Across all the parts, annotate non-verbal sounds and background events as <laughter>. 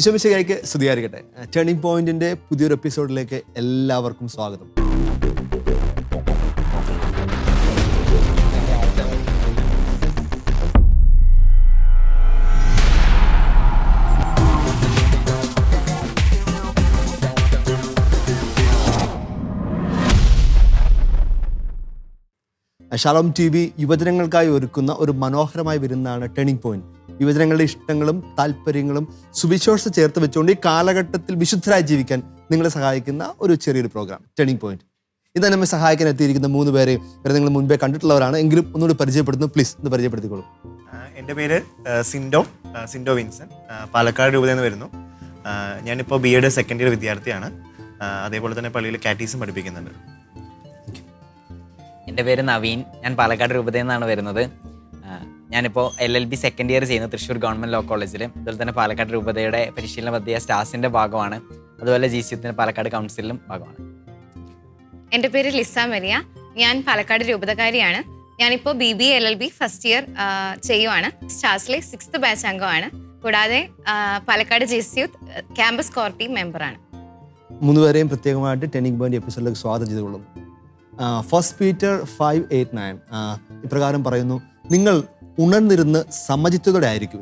വിശ്വമിശയ്ക്ക് സ്തുതിയായിരിക്കട്ടെ. ടേണിംഗ് പോയിന്റിന്റെ പുതിയൊരു എപ്പിസോഡിലേക്ക് എല്ലാവർക്കും സ്വാഗതം. ഷാലോം ടി വി യുവജനങ്ങൾക്കായി ഒരുക്കുന്ന ഒരു മനോഹരമായ വിരുന്നാണ് ടേണിംഗ് പോയിന്റ് യുവജനങ്ങളുടെ ഇഷ്ടങ്ങളും താല്പര്യങ്ങളും സുവിശേഷ ചേർത്ത് വെച്ചുകൊണ്ട് ഈ കാലഘട്ടത്തിൽ വിശുദ്ധരായി ജീവിക്കാൻ നിങ്ങളെ സഹായിക്കുന്ന ഒരു ചെറിയൊരു പ്രോഗ്രാം ടേണിംഗ് പോയിന്റ് ഇത് നമ്മെ സഹായിക്കാൻ എത്തിയിരിക്കുന്ന മൂന്ന് പേരെ ഇവരെ നിങ്ങൾ മുൻപേ കണ്ടിട്ടുള്ളവരാണ്. എങ്കിലും ഒന്നുകൂടി പരിചയപ്പെടുത്തുന്നു പ്ലീസ് ഒന്ന് പരിചയപ്പെടുത്തിക്കോളൂ. എന്റെ പേര് സിൻഡോ സിൻഡോ വിൻസൻ പാലക്കാട് രൂപതയിൽ നിന്ന് വരുന്നു. ഞാനിപ്പോൾ ബി എഡ് സെക്കൻഡ് ഇയർ വിദ്യാർത്ഥിയാണ്. അതേപോലെ തന്നെ പള്ളിയിൽ കാറ്റീസും പഠിപ്പിക്കുന്നുണ്ട്. എന്റെ പേര് നവീൻ. ഞാൻ പാലക്കാട് രൂപതയിൽ നിന്നാണ് വരുന്നത്. ഞാനിപ്പോൾ L L B second year ചെയ്യുന്ന തൃശ്ശൂർ ഗവൺമെന്റ് ലോ. കോളേജിൽ അതുപോലെ തന്നെ പാലക്കാട് രൂപതയുടെ പരിശീലന പദ്ധതി സ്റ്റാഫിന്റെ ഭാഗമാണ്. അതുപോലെ ജി സി യുത്തിന്റെ പാലക്കാട് കൗൺസിലിലും ഭാഗമാണ്. എന്റെ പേര് ലിസ മരിയ. ഞാൻ പാലക്കാട് രൂപതകാരിയാണ് ഞാനിപ്പോൾ B B L L B first year ചെയ്യുവാണ്. സ്റ്റാസിലെ സിക്സ്ത് ബാച്ച് അംഗമാണ്. കൂടാതെ Palakkad J C youth campus core team മെമ്പറാണ് മൂന്നുപേരെയും പ്രത്യേകമായിട്ട് ടെനിങ് പോയിന്റ് എപ്പിസോഡിലേക്ക് സ്വാഗതം ചെയ്തുകൊള്ളുന്നു. First Peter five eight nine ഇപ്രകാരം പറയുന്നു നിങ്ങൾ ഉണർന്നിരുന്ന് സമചിത്തതയോടെ ആയിരിക്കും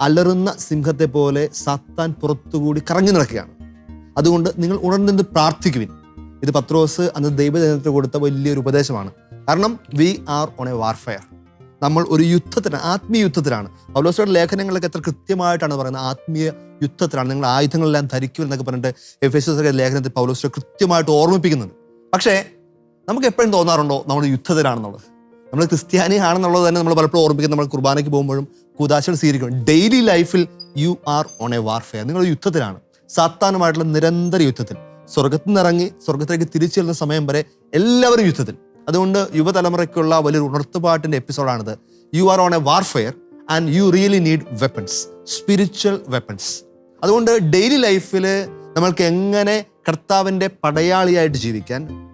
അലറുന്ന സിംഹത്തെ പോലെ സത്താൻ പുറത്തുകൂടി കറങ്ങി നടക്കുകയാണ്. അതുകൊണ്ട് നിങ്ങൾ ഉണർന്നിരുന്ന് പ്രാർത്ഥിക്കുവിൻ. ഇത് പത്രോസ് അന്ന് ദൈവജനത്തിന് കൊടുത്ത വലിയൊരു ഉപദേശമാണ്. കാരണം we are on a warfare നമ്മൾ ഒരു യുദ്ധത്തിനാണ് ആത്മീയ യുദ്ധത്തിലാണ്. പൗലോസയുടെ ലേഖനങ്ങളൊക്കെ എത്ര കൃത്യമായിട്ടാണ് പറയുന്നത്. ആത്മീയ യുദ്ധത്തിലാണ്. നിങ്ങൾ ആയുധങ്ങളെല്ലാം ധരിക്കും എന്നൊക്കെ പറഞ്ഞിട്ട് എഫ് എസ് ലേഖനത്തിൽ പൗലോസ് കൃത്യമായിട്ട് ഓർമ്മിപ്പിക്കുന്നുണ്ട്. പക്ഷേ നമുക്ക് എപ്പോഴും തോന്നാറുണ്ടോ നമ്മൾ യുദ്ധത്തിലാണെന്നുള്ളത്? നമ്മൾ ക്രിസ്ത്യാനി ആണെന്നുള്ളത് തന്നെ നമ്മൾ പലപ്പോഴും ഓർമ്മിക്കുന്നത് നമ്മൾ കുർബാനയ്ക്ക് പോകുമ്പോഴും കുദാശകൾ സ്വീകരിക്കും. ഡെയിലി ലൈഫിൽ you are on a warfare നിങ്ങൾ യുദ്ധത്തിലാണ്. സാത്താനുമായിട്ടുള്ള നിരന്തര യുദ്ധത്തിൽ. സ്വർഗത്തിൽ നിന്ന് ഇറങ്ങി സ്വർഗത്തിലേക്ക് തിരിച്ചു വരുന്ന സമയം വരെ എല്ലാവരും യുദ്ധത്തിൽ. അതുകൊണ്ട് യുവതലമുറയ്ക്കുള്ള വലിയൊരു ഉണർത്തുപാട്ടിന്റെ എപ്പിസോഡാണിത് you are on a warfare and you really need weapons spiritual weapons അതുകൊണ്ട് ഡെയിലി ലൈഫിൽ നമ്മൾക്ക് എങ്ങനെ കർത്താവിന്റെ പടയാളിയായിട്ട് ജീവിക്കാൻ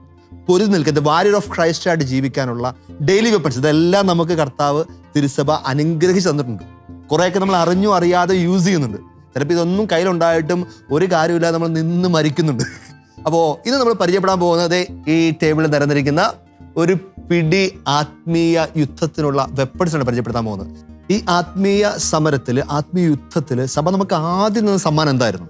പൊരുതി നിൽക്കുന്നത് വാരിയർ ഓഫ് ക്രൈസ്റ്റ് ആയിട്ട് ജീവിക്കാനുള്ള ഡെയിലി വെപ്പൺസ് ഇതെല്ലാം നമുക്ക് കർത്താവ് തിരുസഭ അനുഗ്രഹിച്ച് തന്നിട്ടുണ്ട്. കുറേയൊക്കെ നമ്മൾ അറിഞ്ഞു അറിയാതെ യൂസ് ചെയ്യുന്നുണ്ട്. ചിലപ്പോൾ ഇതൊന്നും കയ്യിലുണ്ടായിട്ടും ഒരു കാര്യമില്ലാതെ നമ്മൾ നിന്ന് മരിക്കുന്നുണ്ട്. <laughs> അപ്പോൾ ഇത് നമ്മൾ പരിചയപ്പെടാൻ പോകുന്നത് ഈ ടേബിളിൽ നിരന്നിരിക്കുന്ന ഒരു പിടി ആത്മീയ യുദ്ധത്തിനുള്ള വെപ്പൺസാണ് പരിചയപ്പെടുത്താൻ പോകുന്നത്. ഈ ആത്മീയ സമരത്തിൽ ആത്മീയ യുദ്ധത്തിൽ സഭ നമുക്ക് ആദ്യം തന്ന സമ്മാനം എന്തായിരുന്നു?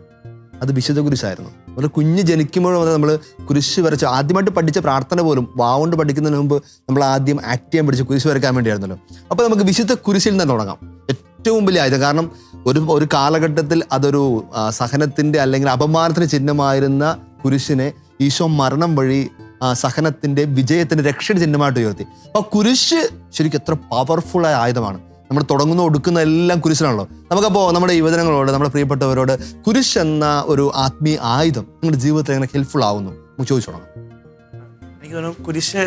അത് വിശുദ്ധ കുരിശായിരുന്നു. ഒരു കുഞ്ഞ് ജനിക്കുമ്പോഴും അത് നമ്മൾ കുരിശ് വരച്ച് ആദ്യമായിട്ട് പഠിച്ച പ്രാർത്ഥന പോലും വാവുകൊണ്ട് പഠിക്കുന്നതിന് മുമ്പ് നമ്മൾ ആദ്യം ആക്ട് ചെയ്യാൻ പഠിച്ച് കുരിശ് വരയ്ക്കാൻ വേണ്ടിയായിരുന്നല്ലോ. അപ്പോൾ നമുക്ക് വിശുദ്ധ കുരിശിൽ നിന്ന് തുടങ്ങാം. ഏറ്റവും വലിയ ആയുധം. കാരണം ഒരു ഒരു കാലഘട്ടത്തിൽ അതൊരു സഹനത്തിന്റെ അല്ലെങ്കിൽ അപമാനത്തിന് ചിഹ്നമായിരുന്ന കുരിശിനെ ഈശോ മരണം വഴി ആ, സഹനത്തിന്റെ വിജയത്തിന്റെ രക്ഷയുടെ ചിഹ്നമായിട്ട് ഉയർത്തി. അപ്പോൾ കുരിശ് ശരിക്കും എത്ര പവർഫുൾ ആയ ആയുധമാണ്. നമ്മൾ തുടങ്ങുന്ന ഒടുക്കുന്ന എല്ലാം കുരിശിലാണല്ലോ. നമുക്കപ്പോൾ നമ്മുടെ യുവജനങ്ങളോട് നമ്മുടെ പ്രിയപ്പെട്ടവരോട് കുരിശ് എന്ന ഒരു ആത്മീയ ആയുധം നിങ്ങളുടെ ജീവിതത്തിൽ എങ്ങനെ ഹെൽപ്ഫുൾ ആവുന്നു? ചോദിച്ചു എനിക്ക് തോന്നുന്നു കുരിശ്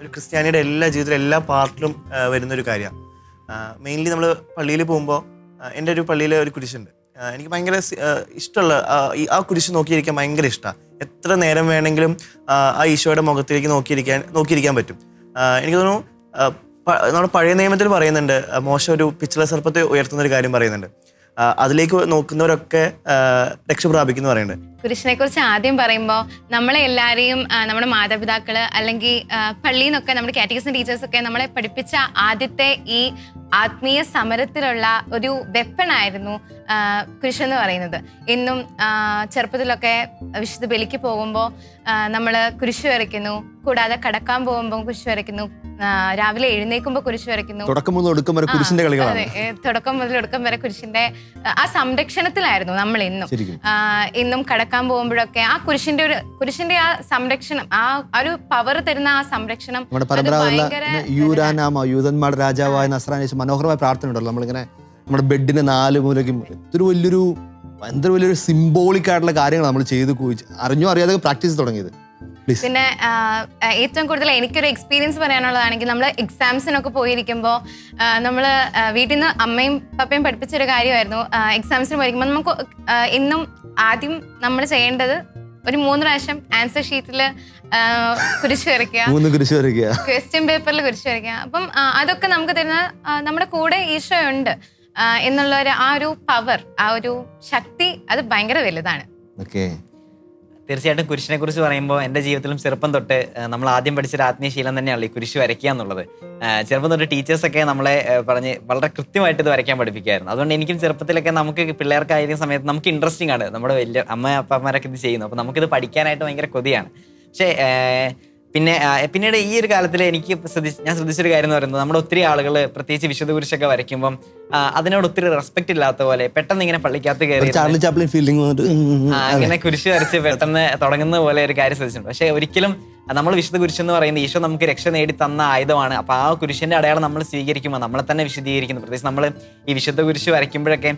ഒരു ക്രിസ്ത്യാനിയുടെ എല്ലാ ജീവിതത്തിലും എല്ലാ പാർട്ടിലും വരുന്ന ഒരു കാര്യമാണ്. മെയിൻലി നമ്മൾ പള്ളിയിൽ പോകുമ്പോൾ എന്റെ ഒരു പള്ളിയിൽ ഒരു കുരിശുണ്ട്. എനിക്ക് ഭയങ്കര ഇഷ്ടമുള്ള ആ, കുരിശ് നോക്കിയിരിക്കാൻ ഭയങ്കര ഇഷ്ടമാണ് എത്ര നേരം വേണമെങ്കിലും ആ, ഈശോയുടെ മുഖത്തിലേക്ക് നോക്കിയിരിക്കാൻ നോക്കിയിരിക്കാൻ പറ്റും. എനിക്ക് തോന്നുന്നു നമ്മുടെ പഴയ നിയമത്തിൽ പറയുന്നുണ്ട് മോശം ഒരു പിച്ചള സർപ്പത്തെ ഉയർത്തുന്ന ഒരു കാര്യം പറയുന്നുണ്ട്. അതിലേക്ക് നോക്കുന്നവരൊക്കെ രക്ഷപ്രാപിക്കുന്നു രക്ഷ പ്രാപിക്കുന്നു പറയുന്നുണ്ട്. കുരിശിനെ കുറിച്ച് ആദ്യം പറയുമ്പോൾ നമ്മളെ എല്ലാവരെയും നമ്മുടെ മാതാപിതാക്കൾ അല്ലെങ്കിൽ പള്ളിയിൽ നിന്നൊക്കെ നമ്മുടെ കാറ്റഗറിസം ടീച്ചേഴ്സ് ഒക്കെ നമ്മളെ പഠിപ്പിച്ച ആദ്യത്തെ ഈ ആത്മീയ സമരത്തിലുള്ള ഒരു വെപ്പണായിരുന്നു കുരിശ് എന്ന് പറയുന്നത്. ഇന്നും ചെറുപ്പത്തിലൊക്കെ വിശുദ്ധ ബലിക്ക് പോകുമ്പോൾ നമ്മൾ കുരിശ് വരയ്ക്കുന്നു. കൂടാതെ കടക്കാൻ പോകുമ്പോൾ കുരിശ് വരയ്ക്കുന്നു. രാവിലെ എഴുന്നേൽക്കുമ്പോൾ കുരിശ് വരയ്ക്കുന്നു. തുടക്കം മുതൽ ഒടുക്കം വരെ കുരിശിന്റെ കളികളാണ്. തുടക്കം മുതൽ ഒടുക്കം വരെ കുരിശിന്റെ ആ, സംരക്ഷണത്തിലായിരുന്നു നമ്മൾ ഇന്നും ഇന്നും ആ, ഇന്നും കടക്കാൻ പോകുമ്പോഴൊക്കെ ആ കുരിശിന്റെ ഒരു കുരിശിന്റെ ആ സംരക്ഷണം ആ ഒരു പവർ തരുന്ന ആ സംരക്ഷണം നമ്മുടെ പരമ്പരാഗത യൂരാനാമ യൂതന്മാരുടെ രാജാവായ നസ്രാനേശ് മനോഹരമായ പ്രാർത്ഥന ഉണ്ടല്ലോ. നമ്മളിങ്ങനെ നമ്മുടെ ബെഡിന്റെ നാല് മൂലയ്ക്കും ഇതൊരു വലിയൊരു എന്തൊരു വലിയൊരു സിംബോളിക് ആയിട്ടുള്ള കാര്യങ്ങൾ നമ്മൾ ചെയ്ത് അറിഞ്ഞോ അറിയാതെ പ്രാക്ടീസ് തുടങ്ങിയത്. പിന്നെ ഏറ്റവും കൂടുതൽ എനിക്കൊരു എക്സ്പീരിയൻസ് പറയാനുള്ളതാണെങ്കിൽ നമ്മൾ എക്സാംസിനൊക്കെ പോയിരിക്കുമ്പോൾ നമ്മൾ വീട്ടിൽ നിന്ന് അമ്മയും പപ്പയും പഠിപ്പിച്ചൊരു കാര്യമായിരുന്നു. എക്സാംസിന് പോയിരിക്കുമ്പോൾ നമുക്ക് ഇന്നും ആദ്യം നമ്മൾ ചെയ്യേണ്ടത് ഒരു മൂന്ന് പ്രാവശ്യം ആൻസർ ഷീറ്റിൽ കുരിശ് വരയ്ക്കുക. മൂന്ന് കുരിശ് വരയ്ക്കുക. ക്വസ്റ്റ്യൻ പേപ്പറിൽ കുരിശ് വരയ്ക്കുക. അപ്പം അതൊക്കെ നമുക്ക് തരുന്ന നമ്മുടെ കൂടെ ഈശോ ഉണ്ട് എന്നുള്ള ഒരു ആ ഒരു പവർ ആ ഒരു ശക്തി അത് ഭയങ്കര വലുതാണ്. ഓക്കെ തീർച്ചയായിട്ടും കുരിശിനെ കുറിച്ച് പറയുമ്പോൾ എന്റെ ജീവിതത്തിലും ചെറുപ്പം തൊട്ട് നമ്മൾ ആദ്യം പഠിച്ചൊരു ആത്മീയ ശീലം തന്നെയാണല്ലോ ഈ കുരിശ് വരയ്ക്കുക എന്നുള്ളത്. ചെറുപ്പം തൊട്ട് ടീച്ചേഴ്സൊക്കെ നമ്മളെ പറഞ്ഞ് വളരെ കൃത്യമായിട്ട് ഇത് വരയ്ക്കാൻ പഠിപ്പിക്കുമായിരുന്നു. അതുകൊണ്ട് എനിക്കും ചെറുപ്പത്തിലൊക്കെ നമുക്ക് പിള്ളേർക്കായിരിക്കുന്ന സമയത്ത് നമുക്ക് ഇൻട്രസ്റ്റിംഗ് ആണ്. നമ്മുടെ വലിയ അമ്മ അപ്പന്മാരൊക്കെ ഇത് ചെയ്യുന്നു. അപ്പോൾ നമുക്കിത് പഠിക്കാനായിട്ട് ഭയങ്കര കൊതിയാണ്. പക്ഷേ പിന്നെ പിന്നീട് ഈ ഒരു കാലത്തിൽ എനിക്ക് ശ്രദ്ധിച്ച് ഞാൻ ശ്രദ്ധിച്ചൊരു കാര്യം എന്ന് പറയുന്നത് നമ്മുടെ ഒത്തിരി ആളുകൾ പ്രത്യേകിച്ച് വിശുദ്ധ കുരിശൊക്കെ വരയ്ക്കുമ്പം അതിനോട് ഒത്തിരി റെസ്പെക്ട് ഇല്ലാത്ത പോലെ പെട്ടെന്ന് ഇങ്ങനെ പള്ളിക്കകത്ത് കയറി ഫീലിംഗ് അങ്ങനെ കുരിശ് വരച്ച് പെട്ടെന്ന് തുടങ്ങുന്ന പോലെ ഒരു കാര്യം ശ്രദ്ധിച്ചിട്ടുണ്ട്. പക്ഷെ ഒരിക്കലും നമ്മൾ വിശുദ്ധ കുരിശ് എന്ന് പറയുന്നത് ഈശോ നമുക്ക് രക്ഷ നേടി തന്ന ആയുധമാണ്. അപ്പൊ ആ കുരിശിന്റെ അടയാളം നമ്മൾ സ്വീകരിക്കുമ്പോൾ നമ്മളെ തന്നെ വിശദീകരിക്കുന്നു പ്രത്യേകിച്ച് നമ്മൾ ഈ വിശുദ്ധ കുരിശ് വരയ്ക്കുമ്പോഴൊക്കെ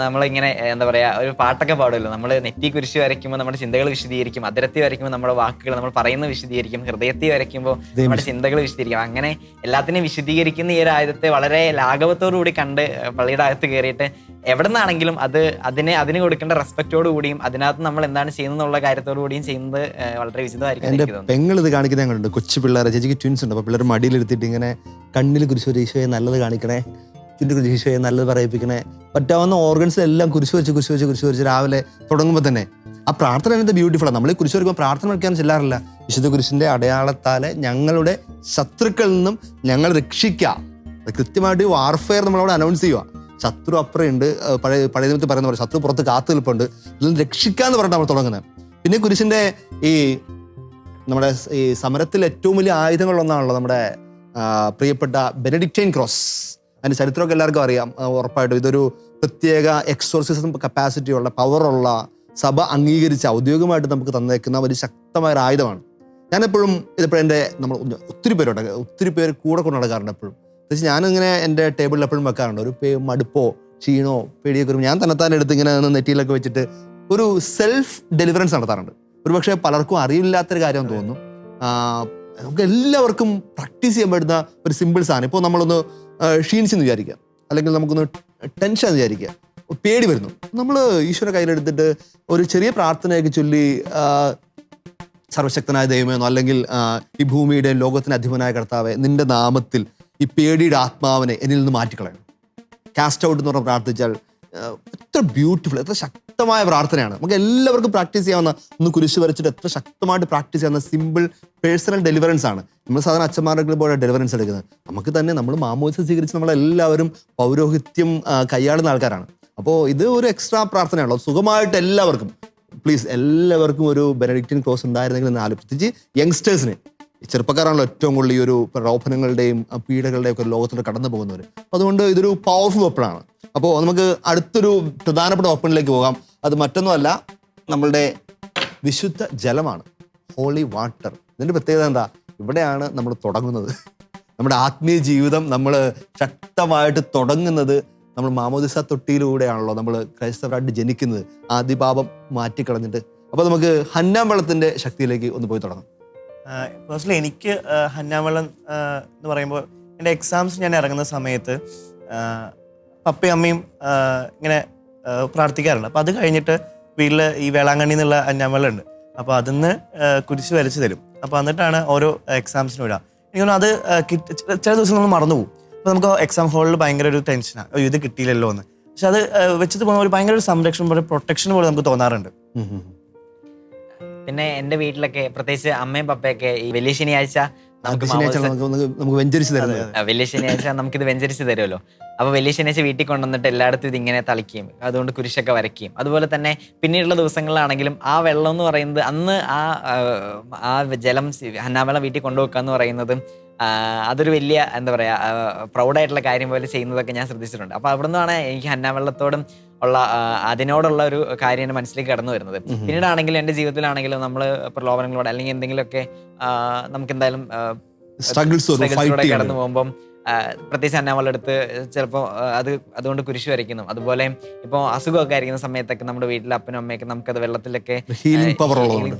നമ്മളിങ്ങനെ എന്താ പറയാ ഒരു പാട്ടൊക്കെ പാടുമല്ലോ. നമ്മൾ നെറ്റി കുരിശ് വരയ്ക്കുമ്പോൾ നമ്മുടെ ചിന്തകൾ വിശദീകരിക്കും അതിരത്തി വരയ്ക്കുമ്പോൾ നമ്മുടെ വാക്കുകൾ നമ്മൾ പറയുന്നത് വിശദീകരിക്കും ഹൃദയത്തിൽ വരയ്ക്കുമ്പോൾ നമ്മുടെ ചിന്തകൾ വിശദീകരിക്കും അങ്ങനെ എല്ലാത്തിനെയും വിശദീകരിക്കുന്ന ഈ ഒരു ആയുധത്തെ വളരെ ലാഘവത്തോടു കൂടി കണ്ട് പള്ളിയുടെ അകത്ത് കയറിയിട്ട് എവിടെ നിന്നാണെങ്കിലും അത് അതിനെ അതിന് കൊടുക്കേണ്ട റെസ്പെക്റ്റോട് കൂടിയും അതിനകത്ത് നമ്മൾ എന്താണ് ചെയ്യുന്നത് എന്നുള്ള കാര്യത്തോടു കൂടിയും ചെയ്യുന്നത് വളരെ വിശദമായിരിക്കും പെങ്ങൾ ഇത് കാണിക്കുന്ന ഞങ്ങളുണ്ട് കൊച്ചു പിള്ളേരെ ചേച്ചിക്ക് ട്വിൻസ് ഉണ്ട്. അപ്പോൾ പിള്ളേർ മടിയിലെടുത്തിട്ട് ഇങ്ങനെ കണ്ണിൽ കുരിശ് ഒരു ഈശോയെ നല്ലത് കാണിക്കണേ. ചുണ്ടി കുരിശ് ഈശോയെ നല്ലത് പറയിപ്പിക്കണേ. പറ്റാവുന്ന ഓർഗൻസിലെല്ലാം കുരിശ് വെച്ച് കുരിശ് വെച്ച് കുരിശ് വെച്ച് രാവിലെ തുടങ്ങുമ്പോൾ തന്നെ ആ പ്രാർത്ഥന എന്നത് ബ്യൂട്ടിഫുൾ ആണ് നമ്മൾ ഈ കുരിശ് വരയ്ക്കുമ്പോൾ പ്രാർത്ഥന വയ്ക്കാൻ ചെല്ലാറില്ല. വിശുദ്ധ കുരിശിന്റെ അടയാളത്താലെ ഞങ്ങളുടെ ശത്രുക്കളിൽ നിന്നും ഞങ്ങൾ രക്ഷിക്കാം. കൃത്യമായിട്ട് വാർഫെയർ നമ്മളവിടെ അനൗൺസ് ചെയ്യുക ശത്രു അപ്പുറയുണ്ട് പഴയ പഴയ നിമിത്തം പറയുന്ന പോലെ ശത്രു പുറത്ത് കാത്തു നിൽപ്പുണ്ട്. ഇതിൽ നിന്ന് രക്ഷിക്കാന്ന് പറഞ്ഞിട്ട് നമ്മൾ തുടങ്ങുന്നത്. പിന്നെ കുരിശിന്റെ ഈ നമ്മുടെ ഈ സമരത്തിൽ ഏറ്റവും വലിയ ആയുധങ്ങളൊന്നാണല്ലോ നമ്മുടെ പ്രിയപ്പെട്ട ബെനഡിക്റ്റൈൻ ക്രോസ് അതിന്റെ ചരിത്രമൊക്കെ എല്ലാവർക്കും അറിയാം. ഉറപ്പായിട്ടും ഇതൊരു പ്രത്യേക എക്സോർസിസം കപ്പാസിറ്റി ഉള്ള പവറുള്ള സഭ അംഗീകരിച്ച ഔദ്യോഗികമായിട്ട് നമുക്ക് തന്നേക്കുന്ന ഒരു ശക്തമായ ഒരു ആയുധമാണ്. ഞാനെപ്പോഴും ഇതിപ്പോഴും എന്റെ നമ്മൾ ഒത്തിരി പേരുണ്ട് ഒത്തിരി പേര് കൂടെ കൊണ്ട് നടക്കാറുണ്ട് എപ്പോഴും. പക്ഷേ ഞാനിങ്ങനെ എന്റെ ടേബിളിൽ എപ്പോഴും വെക്കാറുണ്ട്. ഒരു പേ മടുപ്പോ ക്ഷീണോ പേടിയൊക്കെ ഞാൻ തന്നെത്താൻ എടുത്ത് ഇങ്ങനെ നെറ്റിയിലൊക്കെ വെച്ചിട്ട് ഒരു സെൽഫ് ഡെലിവറൻസ് നടത്താറുണ്ട്. ഒരു പക്ഷേ പലർക്കും അറിയില്ലാത്തൊരു കാര്യം തോന്നുന്നു. നമുക്ക് എല്ലാവർക്കും പ്രാക്ടീസ് ചെയ്യാൻ പറ്റുന്ന ഒരു സിമ്പിൾ സാധനം. ഇപ്പോൾ നമ്മളൊന്ന് ഷീൻസ് ക്ഷീണിച്ചെന്ന് വിചാരിക്കുക അല്ലെങ്കിൽ നമുക്കൊന്ന് ടെൻഷൻ എന്ന് വിചാരിക്കുക പേടി വരുന്നു. നമ്മൾ ഈശ്വര കയ്യിലെടുത്തിട്ട് ഒരു ചെറിയ പ്രാർത്ഥനയൊക്കെ ചൊല്ലി സർവശക്തനായ ദൈവമെന്നോ അല്ലെങ്കിൽ ഈ ഭൂമിയുടെ ലോകത്തിന് അധിപനായ കർത്താവെ നിന്റെ നാമത്തിൽ ഈ പേടിയുടെ ആത്മാവിനെ എന്നിൽ നിന്ന് മാറ്റിക്കളയണം. കാസ്റ്റ് ഔട്ട് എന്ന് പറഞ്ഞാൽ പ്രാർത്ഥിച്ചാൽ എത്ര ബ്യൂട്ടിഫുൾ എത്ര ശക്തമായ പ്രാർത്ഥനയാണ്. നമുക്ക് എല്ലാവർക്കും പ്രാക്ടീസ് ചെയ്യാവുന്ന ഒന്ന് കുരിശ് വരച്ചിട്ട് എത്ര ശക്തമായിട്ട് പ്രാക്ടീസ് ചെയ്യാവുന്ന സിമ്പിൾ പേഴ്സണൽ ഡെലിവറൻസ് ആണ്. നമ്മൾ സാധാരണ അച്ഛന്മാരുടെ പോലെ ഡെലിവറൻസ് എടുക്കുന്നത്. നമുക്ക് തന്നെ നമ്മൾ മാമോദിസം സ്വീകരിച്ച് നമ്മളെല്ലാവരും പൗരോഹിത്യം കൈയാളുന്ന ആൾക്കാരാണ്. അപ്പോൾ ഇത് ഒരു എക്സ്ട്രാ പ്രാർത്ഥനയാണല്ലോ. സുഖമായിട്ട് എല്ലാവർക്കും. പ്ലീസ് എല്ലാവർക്കും ഒരു ബെനഡിക്റ്റിൻ ക്രോസ് ഉണ്ടായിരുന്നെങ്കിൽ എന്ന് ആലോചിച്ച് യങ്സ്റ്റേഴ്സിന് ചെറുപ്പക്കാരാണല്ലോ ഏറ്റവും കൂടുതൽ ഈ ഒരു പ്രലോഭനങ്ങളുടെയും പീഡകളുടെയും ഒക്കെ ലോകത്തോട് കടന്നു പോകുന്നവർ അതുകൊണ്ട് ഇതൊരു പവർഫുൾ വെപ്പണാണ് അപ്പോൾ നമുക്ക് അടുത്തൊരു പ്രധാനപ്പെട്ട ഓപ്പണിലേക്ക് പോകാം. അത് മറ്റൊന്നുമല്ല നമ്മളുടെ വിശുദ്ധ ജലമാണ്. ഹോളി വാട്ടർ ഇതിന്റെ പ്രത്യേകത എന്താ? ഇവിടെയാണ് നമ്മൾ തുടങ്ങുന്നത്. നമ്മുടെ ആത്മീയ ജീവിതം നമ്മൾ ശക്തമായിട്ട് തുടങ്ങുന്നത് നമ്മൾ മാമോദിസ തൊട്ടിയിലൂടെയാണല്ലോ നമ്മൾ ക്രൈസ്തവരായിട്ട് ജനിക്കുന്നത്. ആദ്യപാപം മാറ്റിക്കളഞ്ഞിട്ട്. അപ്പോൾ നമുക്ക് ഹന്നാം വെള്ളത്തിന്റെ ശക്തിയിലേക്ക് ഒന്ന് പോയി തുടങ്ങാം. പേഴ്സണലി എനിക്ക് ഹന്നാമളം എന്ന് പറയുമ്പോൾ എന്റെ എക്സാംസ് ഞാൻ ഇറങ്ങുന്ന സമയത്ത് പപ്പയും അമ്മയും ഇങ്ങനെ പ്രാർത്ഥിക്കാറുണ്ട്. അപ്പോൾ അത് കഴിഞ്ഞിട്ട് വീട്ടിൽ ഈ വേളാങ്കണ്ണി എന്നുള്ള ഹന്നാമളം ഉണ്ട്. അപ്പോൾ അതിന്ന് കുരിശ് വരച്ച് തരും. അപ്പോൾ എന്നിട്ടാണ് ഓരോ എക്സാംസിനും വിടുക. എനിക്ക് അത് ചില- ദിവസം നമ്മൾ മറന്നു പോകും. അപ്പോൾ നമുക്ക് എക്സാം ഹാളിൽ ഭയങ്കര ഒരു ടെൻഷനാണ് ഇത് കിട്ടിയില്ലല്ലോ എന്ന്. പക്ഷെ അത് വെച്ചിട്ട് പോകുന്ന ഒരു ഭയങ്കര ഒരു സംരക്ഷണം പോലെ പ്രൊട്ടക്ഷൻ പോലെ നമുക്ക് തോന്നാറുണ്ട്. പിന്നെ എന്റെ വീട്ടിലൊക്കെ പ്രത്യേകിച്ച് അമ്മയും പപ്പയൊക്കെ ഈ വലിയ ശനിയാഴ്ച നമുക്ക് നമുക്ക് വെഞ്ചരിച്ച് തരുന്നത്. വലിയ ശനിയാഴ്ച നമുക്കിത് വെഞ്ചരിച്ച് തരുമല്ലോ. അപ്പൊ വലിയ ശനിയാഴ്ച വീട്ടിൽ കൊണ്ടുവന്നിട്ട് എല്ലായിടത്തും ഇതിങ്ങനെ തളിക്കുകയും അതുകൊണ്ട് കുരിശൊക്കെ വരയ്ക്കുകയും. അതുപോലെ തന്നെ പിന്നീടുള്ള ദിവസങ്ങളിലാണെങ്കിലും ആ വെള്ളം എന്ന് പറയുന്നത് അന്ന് ആ ആ, ജലം ഹന്നാവെള്ളം വീട്ടിൽ കൊണ്ടുവെക്കുക എന്ന് പറയുന്നത് അതൊരു വലിയ എന്താ പറയാ പ്രൗഡായിട്ടുള്ള കാര്യം പോലെ ചെയ്യുന്നതൊക്കെ ഞാൻ ശ്രദ്ധിച്ചിട്ടുണ്ട്. അപ്പൊ അവിടെ നിന്നാണ് എനിക്ക് ഹന്നാവെള്ളത്തോടും ഉള്ള അതിനോടുള്ള ഒരു കാര്യം എന്റെ മനസ്സിലേക്ക് കടന്നു വരുന്നത്. പിന്നീടാണെങ്കിലും എന്റെ ജീവിതത്തിലാണെങ്കിലും നമ്മൾ പ്രലോഭനങ്ങളോട് അല്ലെങ്കിൽ എന്തെങ്കിലുമൊക്കെ നമുക്ക് എന്തായാലും കടന്നു പോകുമ്പം പ്രത്യേകിച്ച് അന്നാമളുടെ അടുത്ത് ചിലപ്പോൾ അത് അതുകൊണ്ട് കുരിശു വരയ്ക്കുന്നു. അതുപോലെ ഇപ്പോൾ അസുഖമൊക്കെ ആയിരിക്കുന്ന സമയത്തൊക്കെ നമ്മുടെ വീട്ടിലെ അപ്പനും അമ്മയൊക്കെ നമുക്കത് വെള്ളത്തിലൊക്കെ ഹീലിംഗ്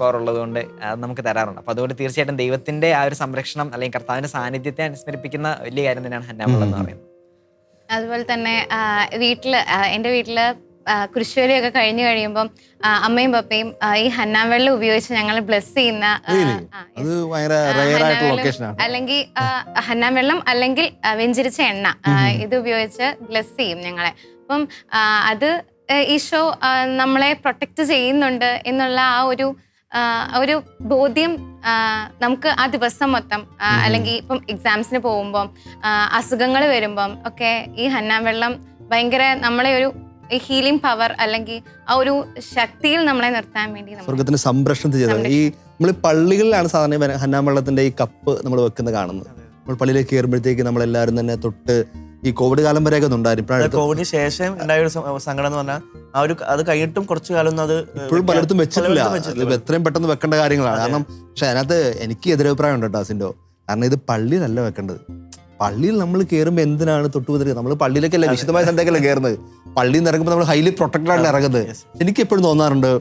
പവർ ഉള്ളതുകൊണ്ട്. നമുക്ക് തരാറുണ്ട്. അപ്പോൾ അതുകൊണ്ട് തീർച്ചയായിട്ടും ദൈവത്തിന്റെ ആ ഒരു സംരക്ഷണം അല്ലെങ്കിൽ കർത്താവിന്റെ സാന്നിധ്യത്തെ അനുസ്മരിപ്പിക്കുന്ന വലിയ കാര്യം തന്നെയാണ് ഹന്നാമൾ എന്ന് പറയുന്നത്. അതുപോലെ തന്നെ വീട്ടിൽ എന്റെ വീട്ടിൽ കുരിശുവലിയൊക്കെ കഴിഞ്ഞു കഴിയുമ്പം അമ്മയും പപ്പയും ഈ ഹന്നാൻ വെള്ളം ഉപയോഗിച്ച് ഞങ്ങൾ ബ്ലസ് ചെയ്യുന്ന അല്ലെങ്കിൽ ഹന്നാവെള്ളം ഹന്നാൻ വെള്ളം അല്ലെങ്കിൽ വെഞ്ചിരിച്ച എണ്ണ ഇത് ഉപയോഗിച്ച് ബ്ലസ് ചെയ്യും ഞങ്ങളെ. അപ്പം അത് ഈശോ നമ്മളെ പ്രൊട്ടക്ട് ചെയ്യുന്നുണ്ട് എന്നുള്ള ആ ഒരു ഒരു ബോധ്യം നമുക്ക് ആ ദിവസം മൊത്തം അല്ലെങ്കിൽ ഇപ്പം എക്സാംസിന് പോകുമ്പം അസുഖങ്ങൾ വരുമ്പം ഒക്കെ ഈ ഹന്നാൻ വെള്ളം ഭയങ്കര നമ്മളെ ഒരു ഹീലിംഗ് പവർ അല്ലെങ്കിൽ ആ ഒരു ശക്തിയിൽ നമ്മളെ നിർത്താൻ വേണ്ടി സ്വർഗത്തിന് സംരക്ഷണത്തിൽ ചെയ്തത്. ഈ നമ്മൾ പള്ളികളിലാണ് സാധാരണ ഹന്നാം ഹന്നാൻ വെള്ളത്തിന്റെ ഈ കപ്പ് നമ്മൾ വെക്കുന്നത് കാണുന്നത്. നമ്മൾ പള്ളിയിലേക്ക് കയറുമ്പോഴത്തേക്ക് നമ്മളെല്ലാവരും തന്നെ തൊട്ട് ഈ കോവിഡ് കാലം വരെയൊക്കെ ഉണ്ടായിരുന്നു. ഇപ്പോഴാണ് അടുത്ത- കോവിഡിന് ശേഷം ഉണ്ടായ ഒരു സംഘടന സങ്കടം എന്ന് പറഞ്ഞാൽ ആ ഒരു അത് കഴിഞ്ഞിട്ടും കുറച്ച് കാലം ഒന്നും അത് ഇപ്പോഴും പലയിടത്തും വെച്ചിട്ടില്ല. എത്രയും പെട്ടെന്ന് വെക്കേണ്ട കാര്യങ്ങളാണ്. കാരണം പക്ഷെ അതിനകത്ത് എനിക്ക് എതിരഭിപ്രായം ഉണ്ട് കേട്ടോ സിൻഡോ കാരണം ഇത് പള്ളിയിലല്ല വെക്കേണ്ടത്. പള്ളിയിൽ നമ്മൾ കയറുമ്പോൾ എന്തിനാണ് തൊട്ടുമുതൽ നമ്മൾ പള്ളിയിലേക്കല്ല വിശുദ്ധമായ സ്ഥലത്തേക്കല്ല കയറുന്നത് പള്ളിയിൽ നിന്ന് ഇറങ്ങുമ്പോൾ നമ്മൾ ഹൈലി പ്രൊട്ടക്റ്റഡ് ആണ് ഇറങ്ങുന്നത്? എനിക്ക് എപ്പോഴും തോന്നാറുണ്ട്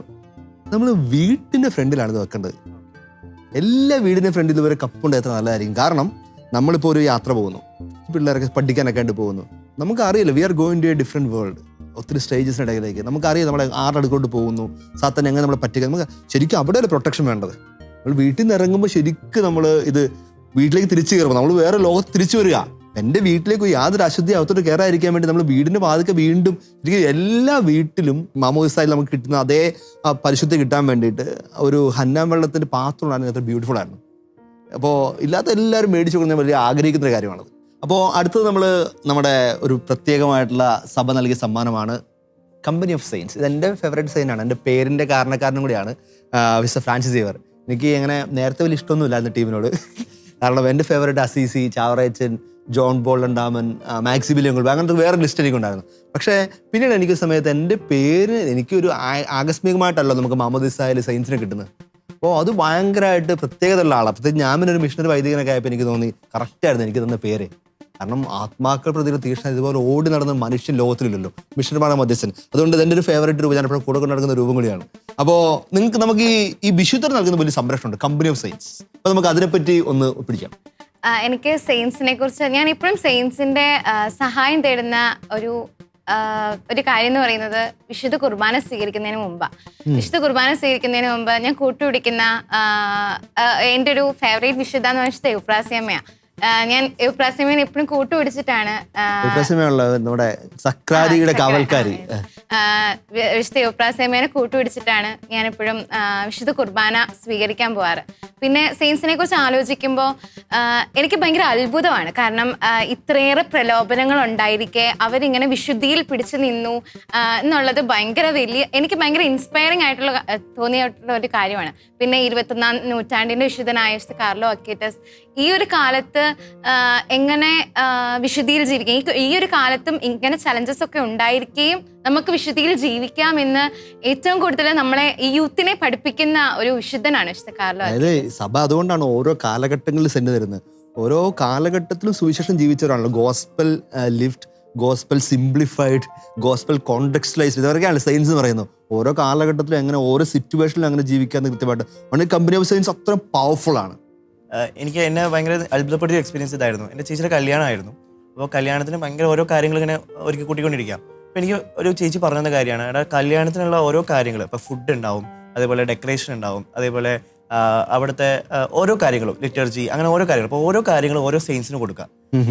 നമ്മൾ വീട്ടിന്റെ ഫ്രണ്ടിലാണ് ഇത് വെക്കേണ്ടത്. എല്ലാ വീടിന്റെ ഫ്രണ്ടിൽ ഇതുവരെ കപ്പുണ്ട് എത്ര നല്ലതായിരിക്കും. കാരണം നമ്മളിപ്പോൾ ഒരു യാത്ര പോകുന്നു. പിള്ളേരൊക്കെ പഠിക്കാനൊക്കെ ആയിട്ട് പോകുന്നു. നമുക്കറിയില്ല we are going to a different world ഒത്തിരി സ്റ്റേജസിന് ഇടയിലേക്ക്. നമുക്കറിയാം നമ്മളെ ആരുടെ അടുക്കോട്ട് പോകുന്നു. സാത്തൻ എങ്ങനെ നമ്മളെ പറ്റിക്കുക നമുക്ക് ശരിക്കും അവിടെ ഒരു പ്രൊട്ടക്ഷൻ വേണ്ടത്. നമ്മൾ വീട്ടിൽ നിന്ന് ഇറങ്ങുമ്പോൾ ശരിക്കും നമ്മൾ ഇത് വീട്ടിലേക്ക് തിരിച്ചു കയറുമ്പോൾ നമ്മൾ വേറെ ലോകത്ത് തിരിച്ചു വരിക. എന്റെ വീട്ടിലേക്ക് യാതൊരു അശുദ്ധി അകത്തോട്ട് കയറാതിരിക്കാൻ വേണ്ടി നമ്മൾ വീടിന്റെ വാതിക്കെ വീണ്ടും എല്ലാ വീട്ടിലും മാമോദിസായി നമുക്ക് കിട്ടുന്ന അതേ പരിശുദ്ധി കിട്ടാൻ വേണ്ടിയിട്ട് ഒരു ഹന്നാൻ വെള്ളത്തിന്റെ പാത്രം ഉണ്ടായിരുന്നത് അത്ര ബ്യൂട്ടിഫുൾ ആയിരുന്നു. അപ്പോൾ ഇല്ലാത്ത എല്ലാവരും മേടിച്ചു കൊടുക്കുന്ന വലിയ ആഗ്രഹിക്കുന്ന കാര്യമാണത്. അപ്പോൾ അടുത്തത് നമ്മൾ നമ്മുടെ ഒരു പ്രത്യേകമായിട്ടുള്ള സഭ നൽകിയ സമ്മാനമാണ് കമ്പനി ഓഫ് സെയിൻസ് ഇത് എന്റെ ഫേവറേറ്റ് സെയിനാണ് എന്റെ പേരിന്റെ കാരണക്കാരനും കൂടിയാണ് മിസ്റ്റർ ഫ്രാൻസിസ് സേവർ എനിക്ക് അങ്ങനെ നേരത്തെ വലിയ ഇഷ്ടമൊന്നുമില്ലായിരുന്നു ടീമിനോട്. കാരണം എന്റെ favourite Assisi Chavarachan John Paul Damien maxi ബില്യങ്കുൾ അങ്ങനത്തെ വേറെ ലിസ്റ്റ് എനിക്കുണ്ടായിരുന്നു പക്ഷേ പിന്നീട് എനിക്ക് സമയത്ത് എന്റെ പേര് എനിക്കൊരു ആകസ്മികമായിട്ടല്ലോ നമുക്ക് മുഹമ്മദ് മാമോദിസായാലും സയൻസിന് കിട്ടുന്നത്. അപ്പോൾ അത് ഭയങ്കരമായിട്ട് പ്രത്യേകതയുള്ള ആളാണ്. പ്രത്യേകിച്ച് ഞാൻ പിന്നെ ഒരു മിഷണറി വൈദികനൊക്കെ ആയപ്പോൾ എനിക്ക് തോന്നി കറക്റ്റായിരുന്നു എനിക്ക് തന്ന പേര്. കാരണം ആത്മാക്കൾ പ്രതികൾ തീക്ഷണ ഇതുപോലെ ഓടി നടന്ന മനുഷ്യൻ ലോകത്തിലില്ലല്ലോ. മിഷണറിമാണ് മധ്യസ്ഥൻ. അതുകൊണ്ട് എന്റെ ഒരു ഫേവറേറ്റ് രൂപം ഞാൻ എപ്പോഴും കൂടെ കൊണ്ട് നടക്കുന്ന രൂപം കൂടിയാണ്. അപ്പോൾ നിങ്ങൾക്ക് നമുക്ക് ഈ ഈ വിശുദ്ധർ നൽകുന്ന വലിയ സംരക്ഷണമുണ്ട് കമ്പനി ഓഫ് സയൻസ് അപ്പോൾ നമുക്ക് അതിനെപ്പറ്റി ഒന്ന് പിടിക്കാം. എനിക്ക് സെയിൻസിനെ കുറിച്ച് ഞാൻ ഇപ്പോഴും സെയിൻസിന്റെ സഹായം തേടുന്ന ഒരു ഒരു കാര്യം എന്ന് പറയുന്നത് വിശുദ്ധ കുർബാന സ്വീകരിക്കുന്നതിന് മുമ്പാ. വിശുദ്ധ കുർബാന സ്വീകരിക്കുന്നതിന് മുമ്പ് ഞാൻ കൂട്ടുപിടിക്കുന്ന എന്റെ ഒരു ഫേവറേറ്റ് വിശുദ്ധ എന്ന് വെച്ചാൽ എവുപ്രാസ്യമ്മയാ ആ, ഞാൻ എവുപ്രാസ്യമ്മയെ എപ്പോഴും കൂട്ടുപിടിച്ചിട്ടാണ് നമ്മുടെ സക്രാരിയുടെ കാവൽക്കാരി. വിശുദ്ധ പിടിച്ചിട്ടാണ് കൂട്ടുപിടിച്ചിട്ടാണ് ഞാൻ എപ്പോഴും വിശുദ്ധ കുർബാന സ്വീകരിക്കാൻ പോവാറ്. പിന്നെ സെയിൻസിനെ കുറിച്ച് ആലോചിക്കുമ്പോൾ എനിക്ക് ഭയങ്കര അത്ഭുതമാണ്. കാരണം ഇത്രയേറെ പ്രലോഭനങ്ങൾ ഉണ്ടായിരിക്കെ അവരിങ്ങനെ വിശുദ്ധിയിൽ പിടിച്ചു നിന്നു എന്നുള്ളത് ഭയങ്കര വലിയ എനിക്ക് ഭയങ്കര ഇൻസ്പയറിംഗ് ആയിട്ടുള്ള തോന്നിയിട്ടുള്ള ഒരു കാര്യമാണ്. പിന്നെ ഇരുപത്തൊന്നാം നൂറ്റാണ്ടിന്റെ വിശുദ്ധനായ വിശുദ്ധ കാർലോ അക്കേറ്റസ് ഈ ഒരു കാലത്ത് എങ്ങനെ വിശുദ്ധിയിൽ ജീവിക്കാം ഈ- ഒരു കാലത്തും ഇങ്ങനെ ചലഞ്ചസ് ഒക്കെ ഉണ്ടായിരിക്കുകയും നമുക്ക് വിശുദ്ധിയിൽ ജീവിക്കാം എന്ന് ഏറ്റവും കൂടുതൽ നമ്മളെ ഈ യൂത്തിനെ പഠിപ്പിക്കുന്ന ഒരു വിശുദ്ധനാണ് വിശുദ്ധ കാർലോ അതായത് സഭ അതുകൊണ്ടാണ് ഓരോ കാലഘട്ടങ്ങളിൽ സെന്റ് തരുന്നത്. ഓരോ കാലഘട്ടത്തിലും സുവിശേഷം ജീവിച്ചവരാണല്ലോ. Gospel lived gospel simplified gospel contextualised ഇതൊക്കെയാണ് സയൻസ് എന്ന് പറയുന്നത്. ഓരോ കാലഘട്ടത്തിലും എങ്ങനെ ഓരോ സിറ്റുവേഷനിലും അങ്ങനെ ജീവിക്കാൻ കൃത്യമായിട്ട്. കമ്പനി ഓഫ് സയൻസ് അത്ര പവർഫുൾ ആണ്. എനിക്ക് എന്നെ ഭയങ്കര അത്ഭുതപ്പെടുത്തിയ എക്സ്പീരിയൻസ് ഇതായിരുന്നു. എന്റെ ചേച്ചിയുടെ കല്യാണമായിരുന്നു. അപ്പോൾ കല്യാണത്തിന് ഭയങ്കര ഓരോ കാര്യങ്ങൾ ഇങ്ങനെ ഒരുക്കി കൂട്ടിക്കൊണ്ടിരിക്കാം. അപ്പോൾ എനിക്ക് ഒരു ചേച്ചി പറഞ്ഞ കാര്യമാണ് എടാ കല്യാണത്തിനുള്ള ഓരോ കാര്യങ്ങൾ ഇപ്പോൾ ഫുഡ് ഉണ്ടാവും അതേപോലെ ഡെക്കറേഷൻ ഉണ്ടാവും അതേപോലെ അവിടുത്തെ ഓരോ കാര്യങ്ങളും ലിറ്റർജി അങ്ങനെ ഓരോ കാര്യങ്ങൾ അപ്പോൾ ഓരോ കാര്യങ്ങളും ഓരോ സെയിൻസിന് കൊടുക്കുക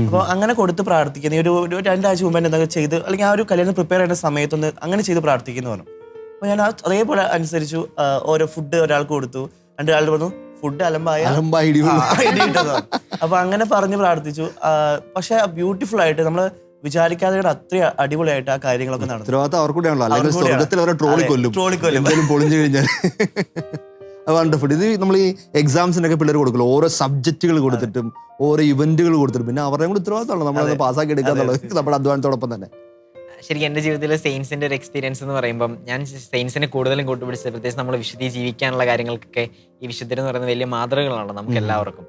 അപ്പോൾ അങ്ങനെ കൊടുത്ത് പ്രാർത്ഥിക്കുന്ന ഒരു ഒരു രണ്ടാഴ്ച മുമ്പ് എന്തൊക്കെ ചെയ്ത് അല്ലെങ്കിൽ ആ ഒരു കല്യാണം പ്രിപ്പയർ ചെയ്യേണ്ട സമയത്തൊന്ന് അങ്ങനെ ചെയ്ത് പ്രാർത്ഥിക്കുന്നു പറഞ്ഞു. അപ്പോൾ ഞാൻ അതേപോലെ അനുസരിച്ചു ഓരോ ഫുഡ് ഒരാൾക്ക് കൊടുത്തു. രണ്ടാളുടെ പറഞ്ഞു ഫുഡ് അലമ്പായ അലമ്പായി. അപ്പൊ അങ്ങനെ പറഞ്ഞ് പ്രാർത്ഥിച്ചു. പക്ഷെ ബ്യൂട്ടിഫുൾ ആയിട്ട് നമ്മൾ വിചാരിക്കാതെ അത്ര അടിപൊളിയായിട്ട് ആ കാര്യങ്ങളൊക്കെ നടന്നു. ഉത്തരവാദിത്തം അവർ കൂടെയാണല്ലോ. അല്ലെങ്കിൽ അവർക്ക് കൂടെയാണ്. സ്വർഗത്തിൽ അവരെ ട്രോളി കൊല്ലും. ട്രോളി കൊല്ലും. പൊളിഞ്ഞു കഴിഞ്ഞാൽ വണ്ടർഫുൾ ഇത് നമ്മൾ ഈ എക്സാംസിനൊക്കെ പിള്ളേർ കൊടുക്കുള്ളൂ ഓരോ സബ്ജക്റ്റുകൾ കൊടുത്തിട്ടും ഓരോ ഇവന്റുകൾ കൊടുത്തിട്ടും. പിന്നെ അവരുടെ കൂടെ ഉത്തരവാദിത്തമാണ് നമ്മളത്. പാസ്സാക്കി എടുക്കുക എന്നുള്ളത്. നമ്മുടെ അധ്വാനത്തോടൊപ്പം തന്നെ. ശരിക്കും എന്റെ ജീവിതത്തിൽ സെയിൻസിന്റെ ഒരു എക്സ്പീരിയൻസ് എന്ന് പറയുമ്പം ഞാൻ സെയിൻസിനെ കൂടുതലും കൂട്ടുപിടിച്ചത് പ്രത്യേകിച്ച് നമ്മൾ വിശുദ്ധി ജീവിക്കാനുള്ള കാര്യങ്ങൾക്കൊക്കെ ഈ വിശുദ്ധർ എന്ന് പറയുന്നത് വലിയ മാതൃകകളാണ് നമുക്ക് എല്ലാവർക്കും.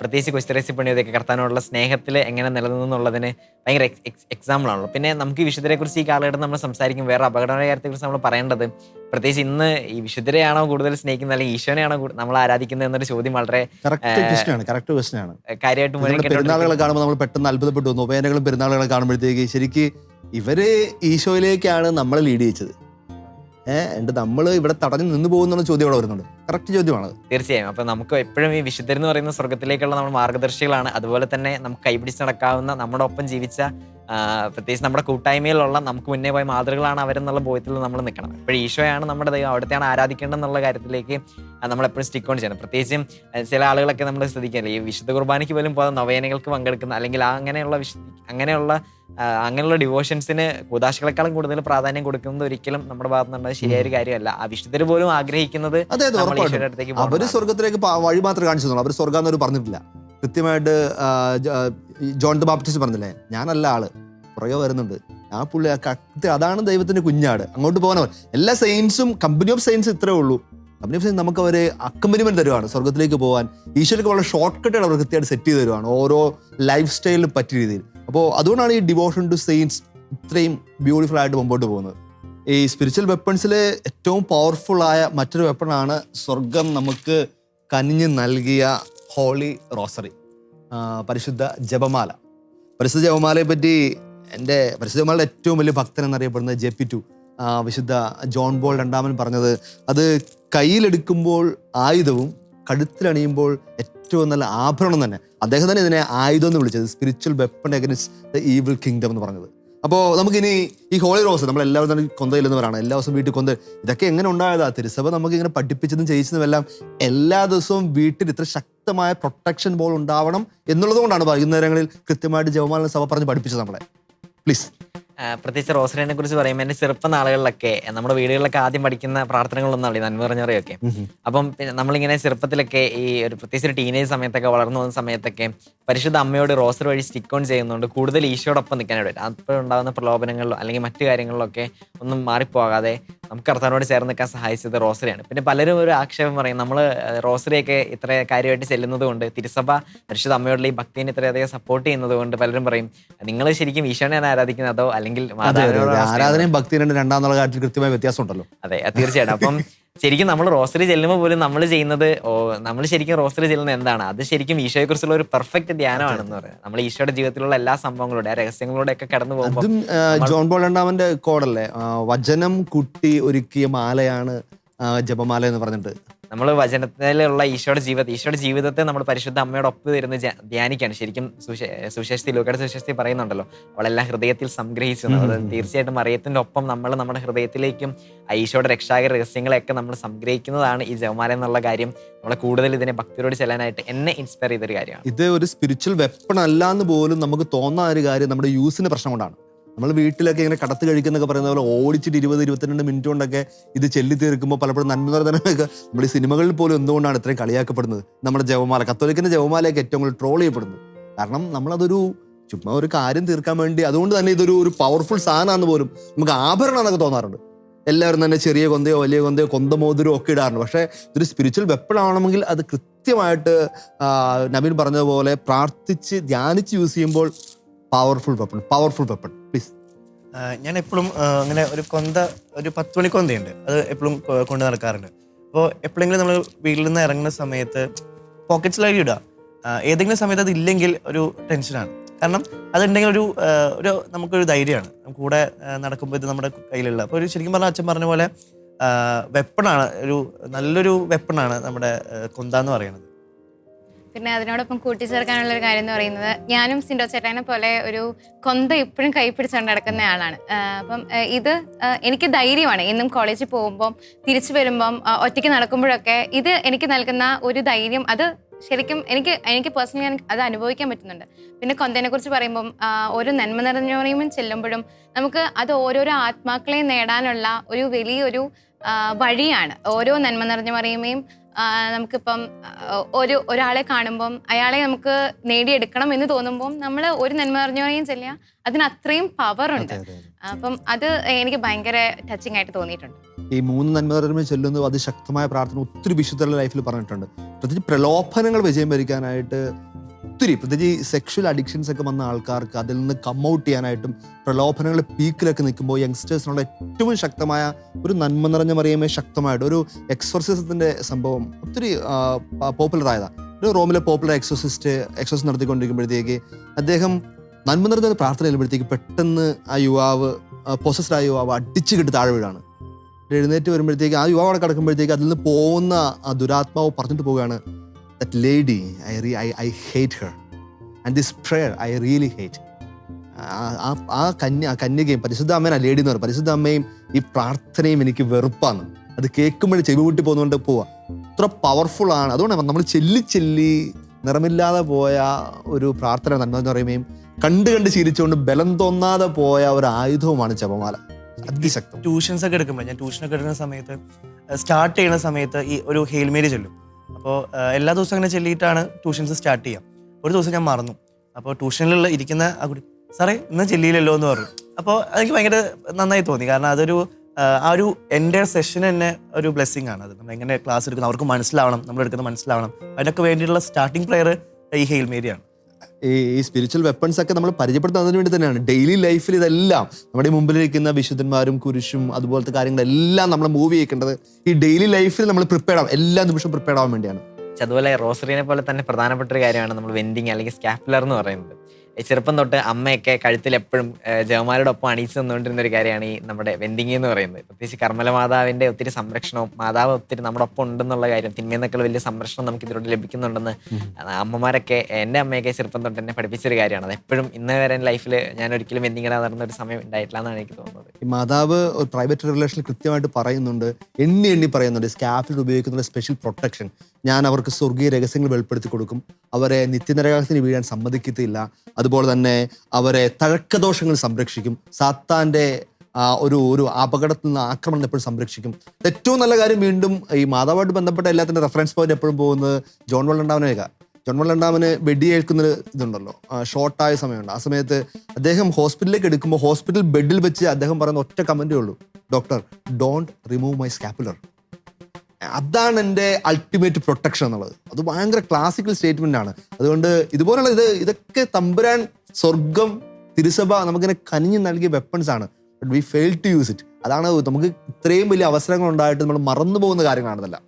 പ്രത്യേകിച്ച് കൊസ്തരസി പണിയതൊക്കെ കർത്താനോടുള്ള സ്നേഹത്തിൽ എങ്ങനെ നിലനിന്നു എന്നുള്ളതിന് ഭയങ്കര എക്സാമ്പിൾ ആണല്ലോ പിന്നെ നമുക്ക് ഈ വിശുദ്ധരെ കുറിച്ച് ഈ കാലഘട്ടം നമ്മൾ സംസാരിക്കും വേറെ അപകടമായ കാര്യത്തെക്കുറിച്ച് നമ്മൾ പറയേണ്ടത് പ്രത്യേകിച്ച് ഇന്ന് ഈ വിശുദ്ധരെയാണോ കൂടുതൽ സ്നേഹിക്കുന്നത് അല്ലെങ്കിൽ ഈശോനെയാണോ നമ്മൾ ആരാധിക്കുന്നത് എന്നൊരു ചോദ്യം വളരെ കാര്യമായിട്ട് പെരുന്നാളുകളെ കാണുമ്പോൾ നമ്മൾ പെട്ടെന്ന് അത്ഭുതപ്പെട്ടു വന്നു. ഉപേനകളും പെരുന്നാളുകളെ കാണുമ്പോഴത്തേക്ക് ശരിക്ക് ഇവർ ഈശോയിലേക്കാണ് നമ്മളെ ലീഡ് ചെയ്യിച്ചത്. ഏഹ് എന്നിട്ട് നമ്മൾ ഇവിടെ തടഞ്ഞു നിന്ന് പോകുന്ന ചോദ്യം ഇവിടെ വരുന്നുണ്ട്. കറക്റ്റ് ചോദ്യമാണ് തീർച്ചയായും. അപ്പൊ നമുക്ക് എപ്പോഴും ഈ വിശുദ്ധർ എന്ന് പറയുന്ന സ്വർഗത്തിലേക്കുള്ള നമ്മുടെ മാർഗദർശികളാണ് അതുപോലെ തന്നെ നമുക്ക് കൈപിടിച്ച് നടക്കാവുന്ന നമ്മുടെ ഒപ്പം ജീവിച്ച പ്രത്യേകിച്ച് നമ്മുടെ കൂട്ടായ്മയിലുള്ള നമുക്ക് മുന്നേ പോയ മാതൃകളാണ് അവരെന്നുള്ള ബോധ്യത്തിൽ നമ്മൾ നിൽക്കണം. എപ്പോഴും ഈശോയാണ് നമ്മുടെ ദൈവം. അവിടുത്തെയാണ് ആരാധിക്കേണ്ടതെന്നുള്ള കാര്യത്തിലേക്ക് നമ്മൾ എപ്പോഴും സ്റ്റിക്ക് ഓൺ ചെയ്യണം. പ്രത്യേകിച്ചും ചില ആളുകളൊക്കെ നമ്മൾ ശ്രദ്ധിക്കില്ല ഈ വിശുദ്ധ കുർബാനയ്ക്ക് പോലും പോകാൻ നവയനകൾക്ക് പങ്കെടുക്കുന്ന അല്ലെങ്കിൽ ആ അങ്ങനെയുള്ള വിശ് അങ്ങനെയുള്ള അങ്ങനെയുള്ള ഡിവോഷൻസിന് കൂതാശികളെക്കാളും കൂടുതൽ പ്രാധാന്യം കൊടുക്കുന്നത് ഒരിക്കലും നമ്മുടെ ഭാഗത്ത് നിന്നുള്ളത് ശരിയായ ഒരു കാര്യമല്ല. ആ വിശുദ്ധർ പോലും ആഗ്രഹിക്കുന്നത് പോകുന്നതാണ്. സ്വർഗത്തിലേക്ക് വഴി മാത്രമേ കാണിച്ചു അവർ സ്വർഗം എന്നൊരു പറഞ്ഞിട്ടില്ല. കൃത്യമായിട്ട് ജോൺ ദ ബാപ്റ്റിസ്റ്റ് പറഞ്ഞില്ലേ ഞാനല്ല ആൾ. പുറകെ വരുന്നുണ്ട്. ആ പുള്ളി അതാണ് ദൈവത്തിന്റെ കുഞ്ഞാട്. അങ്ങോട്ട് പോകാനവർ എല്ലാ സയൻസും കമ്പനി ഓഫ് സയൻസ് ഇത്രേ ഉള്ളൂ. കമ്പനി ഓഫ് സയൻസ് നമുക്ക് അവർ അക്കമ്പനിമെന്റ് തരുവാണ് സ്വർഗത്തിലേക്ക് പോകാൻ ഈശ്വരക്ക് വളരെ ഷോർട്ട് കട്ടുകൾ അവർ കൃത്യമായിട്ട് സെറ്റ് ചെയ്ത് തരുവാണ് ഓരോ ലൈഫ് സ്റ്റൈലിലും പറ്റിയ രീതിയിൽ. അപ്പോൾ അതുകൊണ്ടാണ് ഈ ഡിവോഷൻ ടു സെയിൻസ് ഇത്രയും ബ്യൂട്ടിഫുൾ ആയിട്ട് മുമ്പോട്ട് പോകുന്നത്. ഈ സ്പിരിച്വൽ വെപ്പൺസിലെ ഏറ്റവും പവർഫുൾ ആയ മറ്റൊരു വെപ്പണാണ് സ്വർഗം നമുക്ക് കനിഞ്ഞ് നൽകിയ ഹോളി റോസറി പരിശുദ്ധ ജപമാല. പരിശുദ്ധ ജപമാലയെ പറ്റി എന്റെ പരിശുദ്ധ ജപമാലയുടെ ഏറ്റവും വലിയ ഭക്തൻ എന്നറിയപ്പെടുന്നത് ജെ പി ടു വിശുദ്ധ ജോൺ ബോൾ രണ്ടാമൻ പറഞ്ഞത് അത് കയ്യിലെടുക്കുമ്പോൾ ആയുധവും കഴുത്തിലണിയുമ്പോൾ ഏറ്റവും നല്ല ആഭരണം തന്നെ. അദ്ദേഹം തന്നെ ഇതിനെ ആയുധം എന്ന് വിളിച്ചത് spiritual weapon against the evil kingdom എന്ന് പറഞ്ഞത്. അപ്പോൾ നമുക്കിനി ഈ ഹോളി റോസ് നമ്മൾ എല്ലാവരും തന്നെ കൊന്തയില്ലെന്നവരാണ് എല്ലാ ദിവസവും വീട്ടിൽ കൊന്ത ഇതൊക്കെ എങ്ങനെ ഉണ്ടായതാ? തിരുസഭ നമുക്ക് ഇങ്ങനെ പഠിപ്പിച്ചതും ചെയ്യിച്ചതും എല്ലാം എല്ലാ ദിവസവും വീട്ടിൽ ഇത്ര ശക്തമായ പ്രൊട്ടക്ഷൻ ബോൾ ഉണ്ടാവണം എന്നുള്ളതുകൊണ്ടാണ് വൈകുന്നേരങ്ങളിൽ കൃത്യമായിട്ട് ജവമാലിന് സഭ പറഞ്ഞ് പഠിപ്പിച്ചത് നമ്മളെ. പ്ലീസ് പ്രത്യേകിച്ച് റോസറിനെ കുറിച്ച് പറയുമ്പോൾ എന്റെ ചെറുപ്പ നാളുകളിലൊക്കെ നമ്മുടെ വീടുകളിലൊക്കെ ആദ്യം പഠിക്കുന്ന പ്രാർത്ഥനകളൊന്നും അവിടെ നന്മ പറഞ്ഞവരെയൊക്കെ അപ്പം പിന്നെ നമ്മളിങ്ങനെ ചെറുപ്പത്തിലൊക്കെ ഈ ഒരു പ്രത്യേകിച്ച് ഒരു ടീനേജ് സമയത്തൊക്കെ വളർന്നു പോകുന്ന സമയത്തൊക്കെ പരിശുദ്ധ അമ്മയോട് റോസർ വഴി സ്റ്റിക്ക് ഓൺ ചെയ്യുന്നതുകൊണ്ട് കൂടുതൽ ഈശോടൊപ്പം നിൽക്കാനായിട്ട് അപ്പോൾ ഉണ്ടാകുന്ന പ്രലോഭനങ്ങളിലോ അല്ലെങ്കിൽ മറ്റു കാര്യങ്ങളിലൊക്കെ ഒന്നും മാറിപ്പോകാതെ നമുക്ക് കർത്താവിനോട് ചേർന്ന് നിൽക്കാൻ സഹായിച്ചത് റോസറിയാണ് പിന്നെ പലരും ഒരു ആക്ഷേപം പറയും നമ്മൾ റോസറിയൊക്കെ ഇത്ര കാര്യമായിട്ട് ചെല്ലുന്നത് കൊണ്ട് തിരുസഭ പരിശുദ്ധ അമ്മയോടുള്ള ഈ ഭക്തിനെ ഇത്രയധികം സപ്പോർട്ട് ചെയ്യുന്നത് കൊണ്ട് പലരും പറയും നിങ്ങൾ ശരിക്കും ഈശോനെയാണ് ആരാധിക്കുന്നത്? അതോ അല്ലെങ്കിൽ അതെ അതെ മാതാവിനോടാണോ അതെ. സ്നേഹം?" ആരാധനയും ഭക്തി രണ്ട് രണ്ടാം നാളെ കാര്യത്തിൽ കൃത്യമായ വ്യത്യാസം ഉണ്ടല്ലോ അതെ തീർച്ചയായിട്ടും. അപ്പം ശരിക്കും നമ്മൾ റോസറി ചെല്ലുമ്പോൾ പോലും നമ്മൾ ചെയ്യുന്നത് ഓ നമ്മൾ ശരിക്കും റോസറി ചെല്ലുന്നത് എന്താണ്? അത് ശരിക്കും ഈശോയെ കുറിച്ചുള്ള ഒരു പെർഫെക്റ്റ് ധ്യാനമാണെന്ന് പറയുന്നത് നമ്മൾ ഈശോയുടെ ജീവിതത്തിലുള്ള എല്ലാ സംഭവങ്ങളുടെ രഹസ്യങ്ങളുടെ ഒക്കെ കടന്നു പോകുമ്പോൾ ജോൺ ബോൾ രണ്ടാമന്റെ കോഡല്ലേ? വചനം കുട്ടി ഒരുക്കിയ മാലയാണ് ജപമാല എന്ന് പറഞ്ഞിട്ട്. നമ്മൾ വചനത്തിലുള്ള ഈശോയുടെ ജീവിതം ഈശോയുടെ ജീവിതത്തെ നമ്മൾ പരിശുദ്ധ അമ്മയോട് ഒപ്പ് തരുന്ന ധ്യാനിക്കാണ്. ശരിക്കും സുശേ- ലോകയുടെ സുശേഷത്തിൽ പറയുന്നുണ്ടല്ലോ അവളെല്ലാം ഹൃദയത്തിൽ സംഗ്രഹിച്ചു തീർച്ചയായിട്ടും അറിയത്തിന്റെ ഒപ്പം നമ്മൾ നമ്മുടെ ഹൃദയത്തിലേക്കും ഈശോയുടെ രക്ഷാകര രഹസ്യങ്ങളെയൊക്കെ നമ്മൾ സംഗ്രഹിക്കുന്നതാണ് ഈ ജവമാല എന്നുള്ള കാര്യം. നമ്മളെ കൂടുതൽ ഇതിനെ ഭക്തിയോട് ചെല്ലാനായിട്ട് എന്നെ ഇൻസ്പയർ ചെയ്തൊരു കാര്യമാണ്. ഇത് ഒരു സ്പിരിച്വൽ വെപ്പൺ അല്ല എന്ന് പോലും നമുക്ക് തോന്നാൻ ഒരു കാര്യം നമ്മുടെ യൂസിന് പ്രശ്നം കൊണ്ടാണ്. നമ്മൾ വീട്ടിലൊക്കെ ഇങ്ങനെ കടത്ത് കഴിക്കുന്നൊക്കെ പറയുന്ന പോലെ ഓടിച്ചിട്ട് ഇരുപത് ഇരുപത്തിരണ്ട് മിനിറ്റ് കൊണ്ടൊക്കെ ഇത് ചെല്ലി തീർക്കുമ്പോൾ പലപ്പോഴും നന്മ നിറഞ്ഞൊക്കെ നമ്മൾ ഈ സിനിമകളിൽ പോലും എന്തുകൊണ്ടാണ് ഇത്രയും കളിയാക്കപ്പെടുന്നത്? നമ്മുടെ ജവമാല കത്തോലിക്കിന്റെ ജവമാലയൊക്കെ ഏറ്റവും കൂടുതൽ ട്രോൾ ചെയ്യപ്പെടുന്നത്. കാരണം നമ്മളതൊരു ചുമ്മാ ഒരു കാര്യം തീർക്കാൻ വേണ്ടി അതുകൊണ്ട് തന്നെ ഇതൊരു ഒരു പവർഫുൾ സാധനമാണെന്ന് പോലും നമുക്ക് ആഭരണം എന്നൊക്കെ തോന്നാറുണ്ട്. എല്ലാവരും തന്നെ ചെറിയ കൊന്തയോ വലിയ കൊന്തയോ കൊന്തമോതിരോ ഒക്കെ ഇടാറുണ്ട്. പക്ഷേ ഇതൊരു സ്പിരിച്വൽ വെപ്പൺ ആവണമെങ്കിൽ അത് കൃത്യമായിട്ട് നവീൻ പറഞ്ഞതുപോലെ പ്രാർത്ഥിച്ച് ധ്യാനിച്ച് യൂസ് ചെയ്യുമ്പോൾ powerful weapon powerful weapon please ഞാൻ എപ്പോഴും അങ്ങനെ ഒരു കൊന്ത ഒരു പത്ത് മണി കൊന്തയുണ്ട്. അത് എപ്പോഴും കൊണ്ട് നടക്കാറുണ്ട്. അപ്പോൾ എപ്പോഴെങ്കിലും നമ്മൾ വീട്ടിൽ നിന്ന് ഇറങ്ങുന്ന സമയത്ത് പോക്കറ്റ്സിലായി ഇടുക. ഏതെങ്കിലും സമയത്ത് അത് ഇല്ലെങ്കിൽ ഒരു ടെൻഷനാണ് കാരണം അതുണ്ടെങ്കിൽ ഒരു ഒരു നമുക്കൊരു ധൈര്യമാണ്. കൂടെ നടക്കുമ്പോൾ ഇത് നമ്മുടെ കയ്യിലുള്ള. അപ്പോൾ ഒരു ശരിക്കും പറഞ്ഞാൽ അച്ഛൻ പറഞ്ഞ പോലെ വെപ്പണാണ് ഒരു നല്ലൊരു വെപ്പണാണ് നമ്മുടെ കൊന്ത എന്ന് പറയുന്നത്. പിന്നെ അതിനോടൊപ്പം കൂട്ടിച്ചേർക്കാനുള്ള ഒരു കാര്യം എന്ന് പറയുന്നത് ഞാനും സിൻഡോ ചേട്ടനെ പോലെ ഒരു കൊന്ത ഇപ്പോഴും കൈ പിടിച്ചുകൊണ്ട് നടക്കുന്ന ആളാണ്. അപ്പം ഇത് എനിക്ക് ധൈര്യമാണ് എന്നും കോളേജിൽ പോകുമ്പം തിരിച്ചു വരുമ്പം ഒറ്റയ്ക്ക് നടക്കുമ്പോഴൊക്കെ ഇത് എനിക്ക് നൽകുന്ന ഒരു ധൈര്യം അത് ശരിക്കും എനിക്ക് എനിക്ക് പേഴ്സണലി ഞാൻ അത് അനുഭവിക്കാൻ പറ്റുന്നുണ്ട്. പിന്നെ കൊന്തനെ കുറിച്ച് പറയുമ്പം ഓരോ നന്മ നിറഞ്ഞോറിയും ചെല്ലുമ്പോഴും നമുക്ക് അത് ഓരോരോ ആത്മാക്കളെയും നേടാനുള്ള ഒരു വലിയൊരു വഴിയാണ്. ഓരോ നന്മ നിറഞ്ഞ പറയുകയും നമുക്കിപ്പം ഒരു ഒരാളെ കാണുമ്പം അയാളെ നമുക്ക് നേടിയെടുക്കണം എന്ന് തോന്നുമ്പോൾ നമ്മൾ ഒരു നന്മ നിറഞ്ഞോറിയും ചെല്ലുക അതിന് അത്രയും പവർ ഉണ്ട്. അപ്പം അത് എനിക്ക് ഭയങ്കര ടച്ചിങ് ആയിട്ട് തോന്നിയിട്ടുണ്ട്. ഈ മൂന്ന് നന്മ ചെല്ലുന്നു അതിശക്തമായ പ്രാർത്ഥന ഒത്തിരി വിശുദ്ധരുടെ ലൈഫിൽ പറഞ്ഞിട്ടുണ്ട്. പ്രത്യേകിച്ച് പ്രലോഭനങ്ങൾ വിജയം വരിക്കാനായിട്ട് ഒത്തിരി പ്രത്യേകിച്ച് സെക്ഷൽ അഡിക്ഷൻസ് ഒക്കെ വന്ന ആൾക്കാർക്ക് അതിൽ നിന്ന് കം ഔട്ട് ചെയ്യാനായിട്ടും പ്രലോഭനങ്ങൾ പീക്കിലൊക്കെ നിൽക്കുമ്പോൾ യങ്സ്റ്റേഴ്സിനുള്ള ഏറ്റവും ശക്തമായ ഒരു നന്മ നിറഞ്ഞ മറിയമേ ശക്തമായിട്ട് ഒരു എക്സോർസിസത്തിന്റെ സംഭവം ഒത്തിരി പോപ്പുലർ ആയതാണ് ഒരു റോമിലെ പോപ്പുലർ എക്സോസിസ്റ്റ് എക്സോസിസ് നടത്തിക്കൊണ്ടിരിക്കുമ്പോഴത്തേക്ക് അദ്ദേഹം നന്മ നിറഞ്ഞ പ്രാർത്ഥന ചെയ്യുമ്പോഴത്തേക്ക് പെട്ടെന്ന് ആ യുവാവ് പൊസസ്ഡ് യുവാവ് അടിച്ചു കിട്ടി താഴെ വീഴാണ്. എഴുന്നേറ്റ് വരുമ്പോഴത്തേക്ക് ആ യുവാവ് അവിടെ കിടക്കുമ്പോഴത്തേക്ക് അതിൽ നിന്ന് പോകുന്ന ആ ദുരാത്മാവ് പറഞ്ഞിട്ട് പോവുകയാണ്. That lady, I, re, I, I hate her. And this prayer, I really hate. ആ ആ കന്യ കന്യകയും പരിശുദ്ധ അമ്മേനാ ലേഡി എന്ന് പറയും. പരിശുദ്ധ അമ്മയും ഈ പ്രാർത്ഥനയും എനിക്ക് വെറുപ്പാണ്. അത് കേൾക്കുമ്പോഴേ ചെവി കൂട്ടി പോകുന്നതുകൊണ്ട് പോവാ. അത്ര പവർഫുൾ ആണ്. അതുകൊണ്ടാണ് നമ്മൾ ചെല്ലി ചെല്ലി നിറമില്ലാതെ പോയ ഒരു പ്രാർത്ഥന നന്മ എന്ന് പറയുകയും കണ്ട് കണ്ട് ശീലിച്ചുകൊണ്ട് ബലം തോന്നാതെ പോയ ഒരു ആയുധവുമാണ് ജപമാല. അതിശക്തം. ട്യൂഷൻസ് ഒക്കെ എടുക്കുമ്പോൾ ഞാൻ ട്യൂഷനൊക്കെ എടുക്കുന്ന സമയത്ത് സ്റ്റാർട്ട് ചെയ്യുന്ന സമയത്ത് ഈ ഒരു ഹെയിൽമേരി ചൊല്ലും. അപ്പോൾ എല്ലാ ദിവസവും അങ്ങനെ ചെല്ലിയിട്ടാണ് ട്യൂഷൻസ് സ്റ്റാർട്ട് ചെയ്യുക ഒരു ദിവസം ഞാൻ മറന്നു. അപ്പോൾ ട്യൂഷനിലുള്ള ഇരിക്കുന്ന ആ കുട്ടി സാറേ ഇന്ന് ചെല്ലിയില്ലല്ലോ എന്ന് പറഞ്ഞു. അപ്പോൾ എനിക്ക് ഭയങ്കര നന്നായി തോന്നി. കാരണം അതൊരു ആ, ഒരു എന്റെ സെഷൻ തന്നെ ഒരു ബ്ലെസ്സിങ് ആണ് അത്. നമ്മൾ എങ്ങനെ ക്ലാസ് എടുക്കുന്നത് അവർക്ക് മനസ്സിലാവണം നമ്മൾ എടുക്കുന്നത് മനസ്സിലാവണം. അതിനൊക്കെ വേണ്ടിയിട്ടുള്ള സ്റ്റാർട്ടിംഗ് പ്ലെയർ ഈ ഹെയിൽമേരിയാണ് ഈ ഈ സ്പിരിച്വൽ വെപ്പൺസ് ഒക്കെ നമ്മൾ പരിചയപ്പെടുത്തുന്നതിന് വേണ്ടി തന്നെയാണ്. ഡെയിലി ലൈഫിൽ ഇതെല്ലാം നമ്മുടെ മുമ്പിലിരിക്കുന്ന വിശുദ്ധന്മാരും കുരിശും അതുപോലത്തെ കാര്യങ്ങളെല്ലാം നമ്മൾ മൂവ് ചെയ്യിക്കേണ്ടത് ഈ ഡെയിലി ലൈഫിൽ നമ്മൾ പ്രിപ്പയർ ആവും എല്ലാ നിമിഷവും പ്രിപ്പയർ ആവാൻ വേണ്ടിയാണ്. അതുപോലെ റോസറിനെ പോലെ തന്നെ പ്രധാനപ്പെട്ട ഒരു കാര്യമാണ് നമ്മൾ വെൻഡിങ് അല്ലെങ്കിൽ സ്കാപ്പുലർ എന്ന് പറയുന്നത്. ചെറുപ്പം തൊട്ട് അമ്മയൊക്കെ കഴുത്തിൽ എപ്പോഴും ജവമാരുടെ ഒപ്പം അണിയിച്ചു തന്നുകൊണ്ടിരുന്ന ഒരു കാര്യമാണ് ഈ നമ്മുടെ വെന്തിങ്ങി എന്ന് പറയുന്നത്. പ്രത്യേകിച്ച് കർമ്മല മാതാവിന്റെ ഒത്തിരി സംരക്ഷണവും മാതാവ് ഒത്തിരി നമ്മുടെ ഒപ്പം ഉണ്ടെന്നുള്ള കാര്യം തിന്മയെന്നൊക്കെ വലിയ സംരക്ഷണം നമുക്ക് ഇതിലൂടെ ലഭിക്കുന്നുണ്ടെന്ന് അമ്മമാരൊക്കെ എന്റെ അമ്മയൊക്കെ ചെറുപ്പം തൊട്ട് എന്നെ പഠിപ്പിച്ചൊരു കാര്യമാണ്. അത് എപ്പോഴും ഇന്ന് വരെ ലൈഫിൽ ഞാൻ ഒരിക്കലും ഇടാൻ നടന്ന ഒരു സമയം ഉണ്ടായിട്ടില്ല എന്നാണ് എനിക്ക് തോന്നുന്നത്. ഈ മാതാവ് പ്രൈവറ്റ് റിലേഷനിൽ കൃത്യമായിട്ട് പറയുന്നുണ്ട് എണ്ണി എണ്ണി പറയുന്നുണ്ട് സ്കാഫിൽ ഉപയോഗിക്കുന്ന സ്പെഷ്യൽ പ്രൊട്ടക്ഷൻ. ഞാൻ അവർക്ക് സ്വർഗീയ രഹസ്യങ്ങൾ വെളിപ്പെടുത്തി കൊടുക്കും. അവരെ നിത്യനരകത്തിന് വീഴാൻ സമ്മതിക്കത്തില്ല. അതുപോലെ തന്നെ അവരെ തഴക്കദോഷങ്ങൾ സംരക്ഷിക്കും. സാത്താന്റെ ഒരു ഒരു അപകടത്തിൽ നിന്ന് ആക്രമണം എപ്പോഴും സംരക്ഷിക്കും. ഏറ്റവും നല്ല കാര്യം വീണ്ടും ഈ മാതാവായിട്ട് ബന്ധപ്പെട്ട എല്ലാത്തിന്റെ റെഫറൻസ് പോയിന്റ് എപ്പോഴും പോകുന്നത് ജോൺ വള്ളണ്ടാവനേക്ക ജോൺ വള്ളണ്ടാവന് വെടിയേൽക്കുന്നൊരു ഇതുണ്ടല്ലോ. ഷോർട്ടായ സമയമുണ്ട്. ആ സമയത്ത് അദ്ദേഹം ഹോസ്പിറ്റലിലേക്ക് എടുക്കുമ്പോൾ ഹോസ്പിറ്റൽ ബെഡിൽ വെച്ച് അദ്ദേഹം പറയുന്ന ഒറ്റ കമന്റേ ഉള്ളൂ. Doctor don't remove my scapular അതാണ് എന്റെ അൾട്ടിമേറ്റ് പ്രൊട്ടക്ഷൻ എന്നുള്ളത്. അത് ഭയങ്കര ക്ലാസിക്കൽ സ്റ്റേറ്റ്മെന്റ് ആണ്. അതുകൊണ്ട് ഇതുപോലുള്ള ഇത് ഇതൊക്കെ തമ്പുരാൻ സ്വർഗം തിരുസഭ നമുക്കിങ്ങനെ കനിഞ്ഞു നൽകിയ വെപ്പൺസ് ആണ്. But we fail to use it അതാണ് നമുക്ക് ഇത്രയും വലിയ അവസരങ്ങൾ ഉണ്ടായിട്ട് നമ്മൾ മറന്നു പോകുന്ന കാര്യങ്ങളാണെന്നല്ല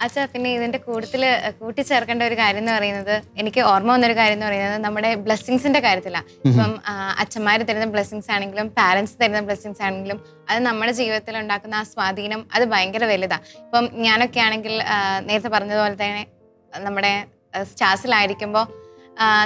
അച്ഛാ പിന്നെ ഇതിന്റെ കൂട്ടത്തിൽ കൂട്ടിച്ചേർക്കേണ്ട ഒരു കാര്യം എന്ന് പറയുന്നത് എനിക്ക് ഓർമ്മ വന്നൊരു കാര്യം എന്ന് പറയുന്നത് നമ്മുടെ ബ്ലെസ്സിങ്സിന്റെ കാര്യത്തിലാണ് ഇപ്പം അച്ഛന്മാർ തരുന്ന ബ്ലെസ്സിങ്സ് ആണെങ്കിലും പാരന്റ്സ് തരുന്ന ബ്ലെസ്സിങ്സ് ആണെങ്കിലും അത് നമ്മുടെ ജീവിതത്തിൽ ഉണ്ടാക്കുന്ന ആ സ്വാധീനം അത് ഭയങ്കര വലുതാണ് ഇപ്പം ഞാനൊക്കെ ആണെങ്കിൽ നേരത്തെ പറഞ്ഞതുപോലെ തന്നെ നമ്മുടെ സ്റ്റാസിലായിരിക്കുമ്പോൾ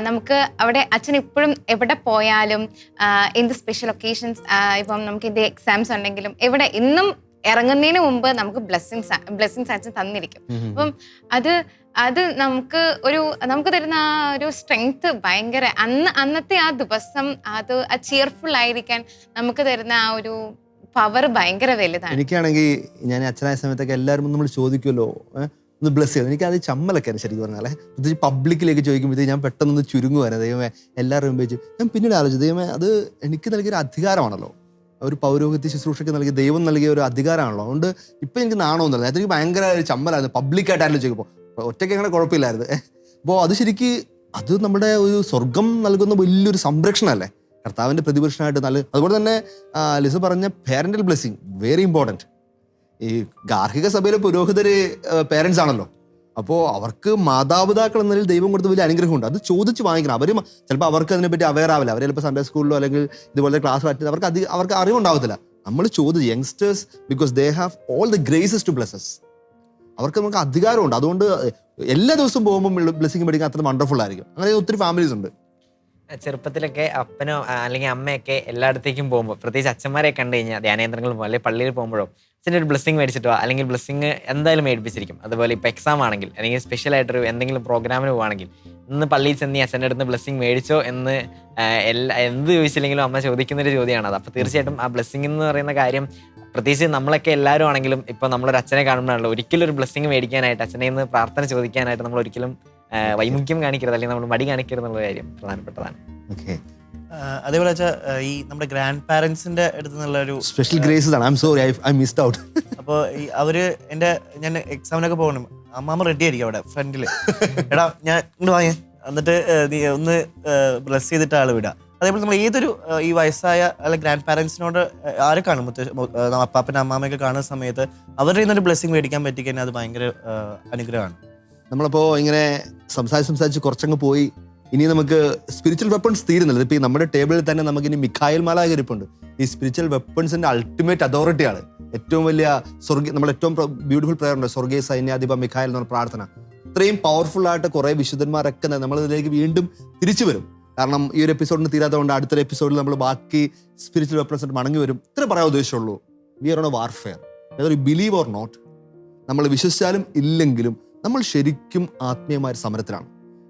നമുക്ക് അവിടെ അച്ഛൻ ഇപ്പോഴും എവിടെ പോയാലും ഇൻ എന്ത് സ്പെഷ്യൽ ഒക്കേഷൻസ് ഇപ്പം നമുക്ക് എന്ത് എക്സാംസ് ഉണ്ടെങ്കിലും എവിടെ ഇന്നും ഇറങ്ങുന്നതിന് മുമ്പ് നമുക്ക് ബ്ലെസ്സിങ്സ് ബ്ലെസ്സിങ്സ് അച്ഛൻ തന്നിരിക്കും. അപ്പം അത് അത് നമുക്ക് ഒരു നമുക്ക് തരുന്ന ആ ഒരു സ്ട്രെങ്ത് ഭയങ്കര അന്ന് അന്നത്തെ ആ ദിവസം അത് ആ ചിയർഫുൾ ആയിരിക്കാൻ നമുക്ക് തരുന്ന ആ ഒരു പവർ ഭയങ്കര വലുതാണ്. എനിക്കാണെങ്കിൽ ഞാൻ അച്ഛനായ സമയത്തൊക്കെ എല്ലാവരും നമ്മൾ ചോദിക്കുമല്ലോ ഒന്ന് ബ്ലസ് ചെയ്തു എനിക്ക് അത് ചമ്മലൊക്കെയാണ് ശരിക്കും പറഞ്ഞാൽ പ്രത്യേകിച്ച് പബ്ലിക്കിലേക്ക് ചോദിക്കുമ്പോഴത്തേക്ക് ഞാൻ പെട്ടെന്ന് ചുരുങ്ങുവാണ്. ദൈവമേ എല്ലാവരും മുമ്പ് ഞാൻ പിന്നീട് ആലോചിച്ചു ദൈവമേ അത് എനിക്ക് നൽകിയൊരു അധികാരമാണല്ലോ. ഒരു പൗരോഹിത്യ ശുശ്രൂഷയ്ക്ക് നൽകിയ ദൈവം നൽകിയ ഒരു അധികാരമാണല്ലോ. അതുകൊണ്ട് ഇപ്പം എനിക്ക് നാണോ നേരത്തെ എനിക്ക് ഭയങ്കര ഒരു ചമ്മലായിരുന്നു. പബ്ലിക്കായിട്ട് ആരും ചോദിക്കുമ്പോൾ ഒറ്റയ്ക്ക് അങ്ങനെ കുഴപ്പമില്ലായിരുന്നു. അപ്പോൾ അത് ശരിക്ക് അത് നമ്മുടെ ഒരു സ്വർഗം നൽകുന്ന വലിയൊരു സംരക്ഷണമല്ലേ? കർത്താവിന്റെ പ്രതിപുരുഷനായിട്ട് നല്ല അതുപോലെ തന്നെ ലിസ പറഞ്ഞ പേരന്റൽ ബ്ലെസ്സിങ് വെരി ഇമ്പോർട്ടന്റ് ഈ ഗാർഹിക സഭയിലെ പുരോഹിതർ പേരൻസ് ആണല്ലോ. അപ്പോൾ അവർക്ക് മാതാപിതാക്കൾ എന്നതിൽ ദൈവം കൊടുത്ത വലിയ അനുഗ്രഹമുണ്ട്. അത് ചോദിച്ച് വാങ്ങിക്കണം. അവർ ചിലപ്പോൾ അവർക്ക് അതിനെപ്പറ്റി അവയർ ആവില്ല. അവർ ചിലപ്പോൾ സൺഡേ സ്കൂളിലോ അല്ലെങ്കിൽ ഇതുപോലത്തെ ക്ലാസ് അറ്റൻഡ് അവർക്ക് അധികം അവർക്ക് അറിവുണ്ടാവത്തില്ല. നമ്മൾ ചോദിച്ചു youngsters because they have all the graces to blesses അവർക്ക് നമുക്ക് അധികാരമുണ്ട്. അതുകൊണ്ട് എല്ലാ ദിവസവും പോകുമ്പോൾ ബ്ലെസ്സിങ് പഠിക്കാൻ അത്ര വണ്ടർഫുൾ ആയിരിക്കും. അങ്ങനെ ഒത്തിരി ഫാമിലീസ് ഉണ്ട്. ചെറുപ്പത്തിലൊക്കെ അപ്പനോ അല്ലെങ്കിൽ അമ്മയൊക്കെ എല്ലായിടത്തേക്കും പോകുമ്പോൾ പ്രത്യേകിച്ച് അച്ഛന്മാരെ കണ്ടു കഴിഞ്ഞാൽ ധ്യാനേന്ദ്രങ്ങളിൽ പോകുമ്പോൾ അല്ലെങ്കിൽ പള്ളിയിൽ പോകുമ്പോഴോ അച്ഛന്റെ ഒരു ബ്ലെസ്സിങ് മേടിച്ചിട്ടോ അല്ലെങ്കിൽ ബ്ലെസ്സിങ് എന്തായാലും മേടിപ്പിച്ചിരിക്കും. അതുപോലെ ഇപ്പോൾ എക്സാം ആണെങ്കിൽ അല്ലെങ്കിൽ സ്പെഷ്യൽ ആയിട്ടൊരു എന്തെങ്കിലും പ്രോഗ്രാമിന് പോകുകയാണെങ്കിൽ ഇന്ന് പള്ളിയിൽ ചെന്ന് അച്ഛന്റെ അടുത്ത് ബ്ലെസ്സിങ് മേടിച്ചോ എന്ന് എല്ലാ എന്ത് ചോദിച്ചില്ലെങ്കിലും അമ്മ ചോദിക്കുന്നൊരു ചോദ്യമാണ് അത്. അപ്പോൾ തീർച്ചയായിട്ടും ആ ബ്ലെസ്സിങ് എന്ന് പറയുന്ന കാര്യം പ്രത്യേകിച്ച് നമ്മളൊക്കെ എല്ലാവരും ആണെങ്കിലും ഇപ്പോൾ നമ്മളൊരു അച്ഛനെ കാണുമ്പോഴാണല്ലോ ഒരിക്കലും ഒരു ബ്ലെസ്സിങ് മേടിക്കാനായിട്ട് അച്ഛനെ നിന്ന് പ്രാർത്ഥന ചോദിക്കാനായിട്ട് നമ്മൾ ഒരിക്കലും വൈമുഖ്യം കാണിക്കരുത് അല്ലെങ്കിൽ നമ്മൾ മടി കാണിക്കരുത് എന്നുള്ള കാര്യം പ്രധാനപ്പെട്ടതാണ്. അതേപോലെ വെച്ചാൽ ഈ നമ്മുടെ ഗ്രാൻഡ് പാരന്റ്സിന്റെ അടുത്ത് നിന്നുള്ള ഒരു സ്പെഷ്യൽ ഗ്രേസസ് ആണ്. I sorry I missed out അപ്പോൾ അവർ എന്റെ ഞാൻ എക്സാമിനൊക്കെ പോകണം. അമ്മാമ്മ റെഡി ആയിരിക്കും അവിടെ ഫ്രണ്ടിൽ എടാ ഞാൻ ഇങ്ങോട്ട് വാങ്ങി എന്നിട്ട് നീ ഒന്ന് ബ്ലസ് ചെയ്തിട്ട് ആൾ വിടാം. അതേപോലെ നമ്മൾ ഏതൊരു ഈ വയസ്സായ അല്ല ഗ്രാൻഡ് പാരൻസിനോട് ആരെ കാണും? മുത്ത അപ്പാപ്പൻ അമ്മാമ്മയൊക്കെ കാണുന്ന സമയത്ത് അവരുടെ നിന്നൊരു ബ്ലെസ്സിങ് മേടിക്കാൻ പറ്റിക്കഴിഞ്ഞാൽ അത് ഭയങ്കര അനുഗ്രഹമാണ്. നമ്മളിപ്പോ ഇങ്ങനെ സംസാരിച്ച് സംസാരിച്ച് കുറച്ചങ്ങ് പോയി. ഇനി നമുക്ക് സ്പിരിച്വൽ വെപ്പൺസ് തീരുന്നില്ല. ഇപ്പൊ ഈ നമ്മുടെ ടേബിളിൽ തന്നെ നമുക്ക് ഇനി മിഖായൽ മാലാകരിപ്പുണ്ട് ഈ സ്പിരിച്വൽ വെപ്പൺസിന്റെ അൾട്ടിമേറ്റ് അതോറിറ്റിയാണ് ഏറ്റവും വലിയ സ്വർഗീയ നമ്മൾ ഏറ്റവും ബ്യൂട്ടിഫുൾ പ്രയർ ഉണ്ട്. സ്വർഗീയ സൈന്യാധിപ മിഖായൽ എന്ന് പ്രാർത്ഥന. ഇത്രയും പവർഫുൾ ആയിട്ട് കുറെ വിശുദ്ധന്മാരൊക്കെ നമ്മൾ ഇതിലേക്ക് വീണ്ടും തിരിച്ചു വരും. കാരണം ഈ ഒരു എപ്പിസോഡിന് തീരാത്തതുകൊണ്ട് അടുത്തൊരു എപ്പിസോഡിൽ നമ്മൾ ബാക്കി സ്പിരിച്വൽ വെപ്പൺസ് മടങ്ങി വരും. ഇത്ര പറയാൻ ഉദ്ദേശമുള്ളൂ we are on a warfare അതൊരു ബിലീവ് ഓർ നോട്ട് നമ്മൾ വിശ്വസിച്ചാലും ഇല്ലെങ്കിലും നമ്മൾ ശരിക്കും ആത്മീയമായ സമരത്തിലാണ്.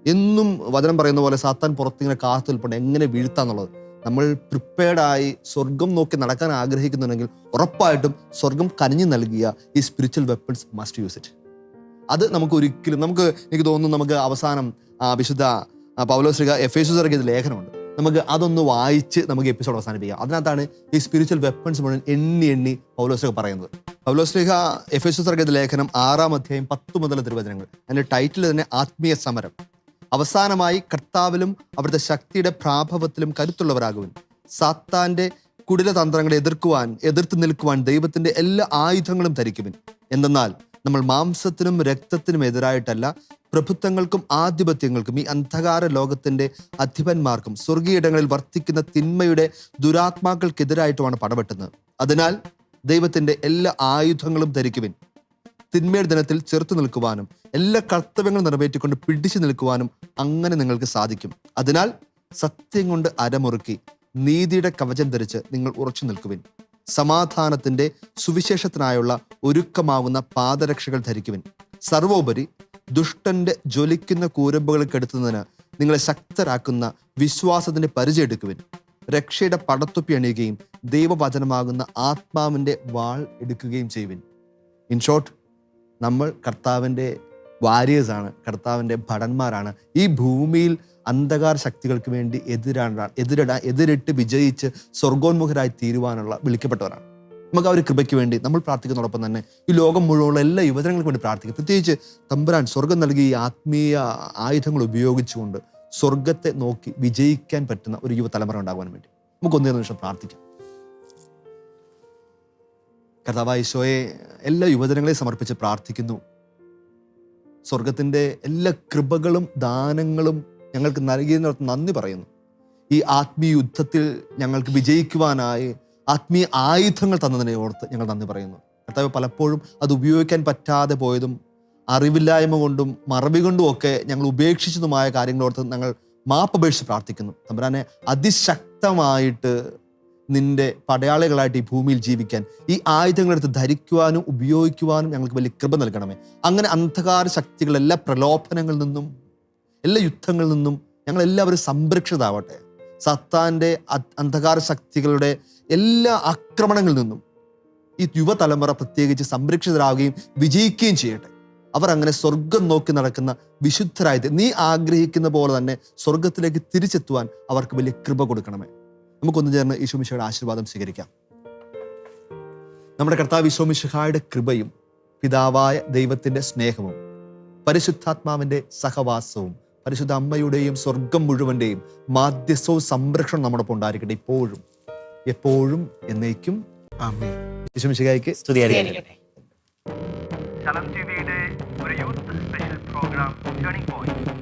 എന്നും വചനം പറയുന്ന പോലെ സാത്താൻ പുറത്തിങ്ങനെ കാത്തു നിൽപ്പുണ്ട്. എങ്ങനെ വീഴ്ത്താന്നുള്ളത്. നമ്മൾ പ്രിപ്പയർഡ് ആയി സ്വർഗം നോക്കി നടക്കാൻ ആഗ്രഹിക്കുന്നുണ്ടെങ്കിൽ ഉറപ്പായിട്ടും സ്വർഗം കനിഞ്ഞു നൽകിയ ഈ spiritual weapons must use it അത് നമുക്ക് ഒരിക്കലും നമുക്ക് എനിക്ക് തോന്നുന്നു നമുക്ക് അവസാനം വിശുദ്ധ പൗലോശ്രീക എഫ് എസ് ഇറക്കിയത് ലേഖനമുണ്ട്. നമുക്ക് അതൊന്ന് വായിച്ച് നമുക്ക് എപ്പിസോഡ് അവസാനിപ്പിക്കാം. അതിനകത്താണ് ഈ സ്പിരിച്വൽ വെപ്പൺസ് മുഴുവൻ എണ്ണി എണ്ണി പൗലോശ്രീക പറയുന്നത്. പൗലോശ്രീക എഫ് എസ് ഇറക്കിയത് ലേഖനം ആറാം അധ്യായം പത്ത് മുതൽ തിരുവചനങ്ങൾ. അതിന്റെ ടൈറ്റിൽ തന്നെ ആത്മീയ സമരം. അവസാനമായി കർത്താവിലും അവിടുത്തെ ശക്തിയുടെ പ്രാഭവത്തിലും കരുത്തുള്ളവരാകുവിൻ. സാത്താന്റെ കുടിലതന്ത്രങ്ങളെ എതിർക്കുവാൻ എതിർത്ത് നിൽക്കുവാൻ ദൈവത്തിന്റെ എല്ലാ ആയുധങ്ങളും ധരിക്കുവിൻ. എന്തെന്നാൽ നമ്മൾ മാംസത്തിനും രക്തത്തിനും എതിരായിട്ടല്ല പ്രഭുത്വങ്ങൾക്കും ആധിപത്യങ്ങൾക്കും ഈ അന്ധകാര ലോകത്തിന്റെ അധിപന്മാർക്കും സ്വർഗീയ ഇടങ്ങളിൽ വർത്തിക്കുന്ന തിന്മയുടെ ദുരാത്മാക്കൾക്കെതിരായിട്ടുമാണ് പടവെട്ടുന്നത്. അതിനാൽ ദൈവത്തിന്റെ എല്ലാ ആയുധങ്ങളും ധരിക്കുവിൻ. തിന്മയുടെ ദിനത്തിൽ ചെറുത്തു നിൽക്കുവാനും എല്ലാ കർത്തവ്യങ്ങളും നിറവേറ്റിക്കൊണ്ട് പിടിച്ചു നിൽക്കുവാനും അങ്ങനെ നിങ്ങൾക്ക് സാധിക്കും. അതിനാൽ സത്യം കൊണ്ട് അരമുറുക്കി നീതിയുടെ കവചം ധരിച്ച് നിങ്ങൾ ഉറച്ചു നിൽക്കുവിൻ. സമാധാനത്തിന്റെ സുവിശേഷത്തിനായുള്ള ഒരുക്കമാവുന്ന പാദരക്ഷകൾ ധരിക്കുവിൻ. സർവോപരി ദുഷ്ടന്റെ ജ്വലിക്കുന്ന കൂരമ്പുകൾ കെടുത്തുന്നതിന് നിങ്ങളെ ശക്തരാക്കുന്ന വിശ്വാസത്തിന്റെ പരിചയം എടുക്കുവിൻ. രക്ഷയുടെ പടത്തൊപ്പി അണിയുകയും ദൈവവചനമാകുന്ന ആത്മാവിന്റെ വാൾ എടുക്കുകയും ചെയ്യുവിൻ. ഇൻ ഷോർട്ട് നമ്മൾ കർത്താവിന്റെ വാരിയേഴ്സാണ് കർത്താവിന്റെ ഭടന്മാരാണ്. ഈ ഭൂമിയിൽ അന്ധകാര ശക്തികൾക്ക് വേണ്ടി എതിരാണ് എതിരിടാൻ എതിരിട്ട് വിജയിച്ച് സ്വർഗോന്മുഖരായി തീരുവാനുള്ള വിളിക്കപ്പെട്ടവരാണ്. നമുക്ക് ഒരു കൃപയ്ക്ക് വേണ്ടി നമ്മൾ പ്രാർത്ഥിക്കുന്നതോടൊപ്പം തന്നെ ഈ ലോകം മുഴുവനുള്ള എല്ലാ യുവജനങ്ങൾക്കും വേണ്ടി പ്രാർത്ഥിക്കും. പ്രത്യേകിച്ച് തമ്പുരാൻ സ്വർഗം നൽകിയ ആത്മീയ ആയുധങ്ങൾ ഉപയോഗിച്ചുകൊണ്ട് സ്വർഗത്തെ നോക്കി വിജയിക്കാൻ പറ്റുന്ന ഒരു യുവതലമുറ ഉണ്ടാകുവാൻ വേണ്ടി. നമുക്ക് ഒന്നേ നിമിഷം പ്രാർത്ഥിക്കാം. കർത്താവായ ഈശോയെ എല്ലാ യുവജനങ്ങളെയും സമർപ്പിച്ച് പ്രാർത്ഥിക്കുന്നു. സ്വർഗത്തിന്റെ എല്ലാ കൃപകളും ദാനങ്ങളും ഞങ്ങൾക്ക് നൽകിയതിനോർത്ത് നന്ദി പറയുന്നു. ഈ ആത്മീയ യുദ്ധത്തിൽ ഞങ്ങൾക്ക് വിജയിക്കുവാനായി ആത്മീയ ആയുധങ്ങൾ തന്നതിനെ ഓർത്ത് ഞങ്ങൾ നന്ദി പറയുന്നു. കർത്താവ് പലപ്പോഴും അത് ഉപയോഗിക്കാൻ പറ്റാതെ പോയതും അറിവില്ലായ്മ കൊണ്ടും മറവി കൊണ്ടും ഒക്കെ ഞങ്ങൾ ഉപേക്ഷിച്ചതുമായ കാര്യങ്ങളോർത്ത് ഞങ്ങൾ മാപ്പപേക്ഷിച്ച് പ്രാർത്ഥിക്കുന്നു. തമ്പുരാനെ അതിശക്തമായിട്ട് നിന്റെ പടയാളികളായിട്ട് ഈ ഭൂമിയിൽ ജീവിക്കാൻ ഈ ആയുധങ്ങളെടുത്ത് ധരിക്കുവാനും ഉപയോഗിക്കുവാനും ഞങ്ങൾക്ക് വലിയ കൃപ നൽകണമേ. അങ്ങനെ അന്ധകാര ശക്തികൾ എല്ലാ പ്രലോഭനങ്ങളിൽ നിന്നും എല്ലാ യുദ്ധങ്ങളിൽ നിന്നും ഞങ്ങളെല്ലാവരും സംരക്ഷിതാവട്ടെ സത്താന്റെ അന്ധകാര ശക്തികളുടെ എല്ലാ ആക്രമണങ്ങളിൽ നിന്നും ഈ യുവതലമുറ പ്രത്യേകിച്ച് സംരക്ഷിതരാകുകയും വിജയിക്കുകയും ചെയ്യട്ടെ. അവർ അങ്ങനെ സ്വർഗം നോക്കി നടക്കുന്ന വിശുദ്ധരായത് നീ ആഗ്രഹിക്കുന്ന പോലെ തന്നെ സ്വർഗത്തിലേക്ക് തിരിച്ചെത്തുവാൻ അവർക്ക് വലിയ കൃപ കൊടുക്കണമേ. നമുക്കൊന്ന് ചേർന്ന് ഈശോമിശയുടെ ആശീർവാദം സ്വീകരിക്കാം. നമ്മുടെ കർത്താവ് ഈശോമിശിഹായുടെ കൃപയും പിതാവായ ദൈവത്തിന്റെ സ്നേഹവും പരിശുദ്ധാത്മാവിന്റെ സഹവാസവും പരിശുദ്ധ അമ്മയുടെയും സ്വർഗം മുഴുവന്റെയും മാധ്യസ്ഥവും സംരക്ഷണം നമ്മുടെ ഒപ്പം ഉണ്ടായിരിക്കട്ടെ ഇപ്പോഴും എപ്പോഴും എന്നേക്കും. ആമേ ഈശോമിശിഹായ്ക്ക് സ്തുതിയായിരിക്കട്ടെ. ചലം ടിവിയുടെ ഒരു youth special programme turning point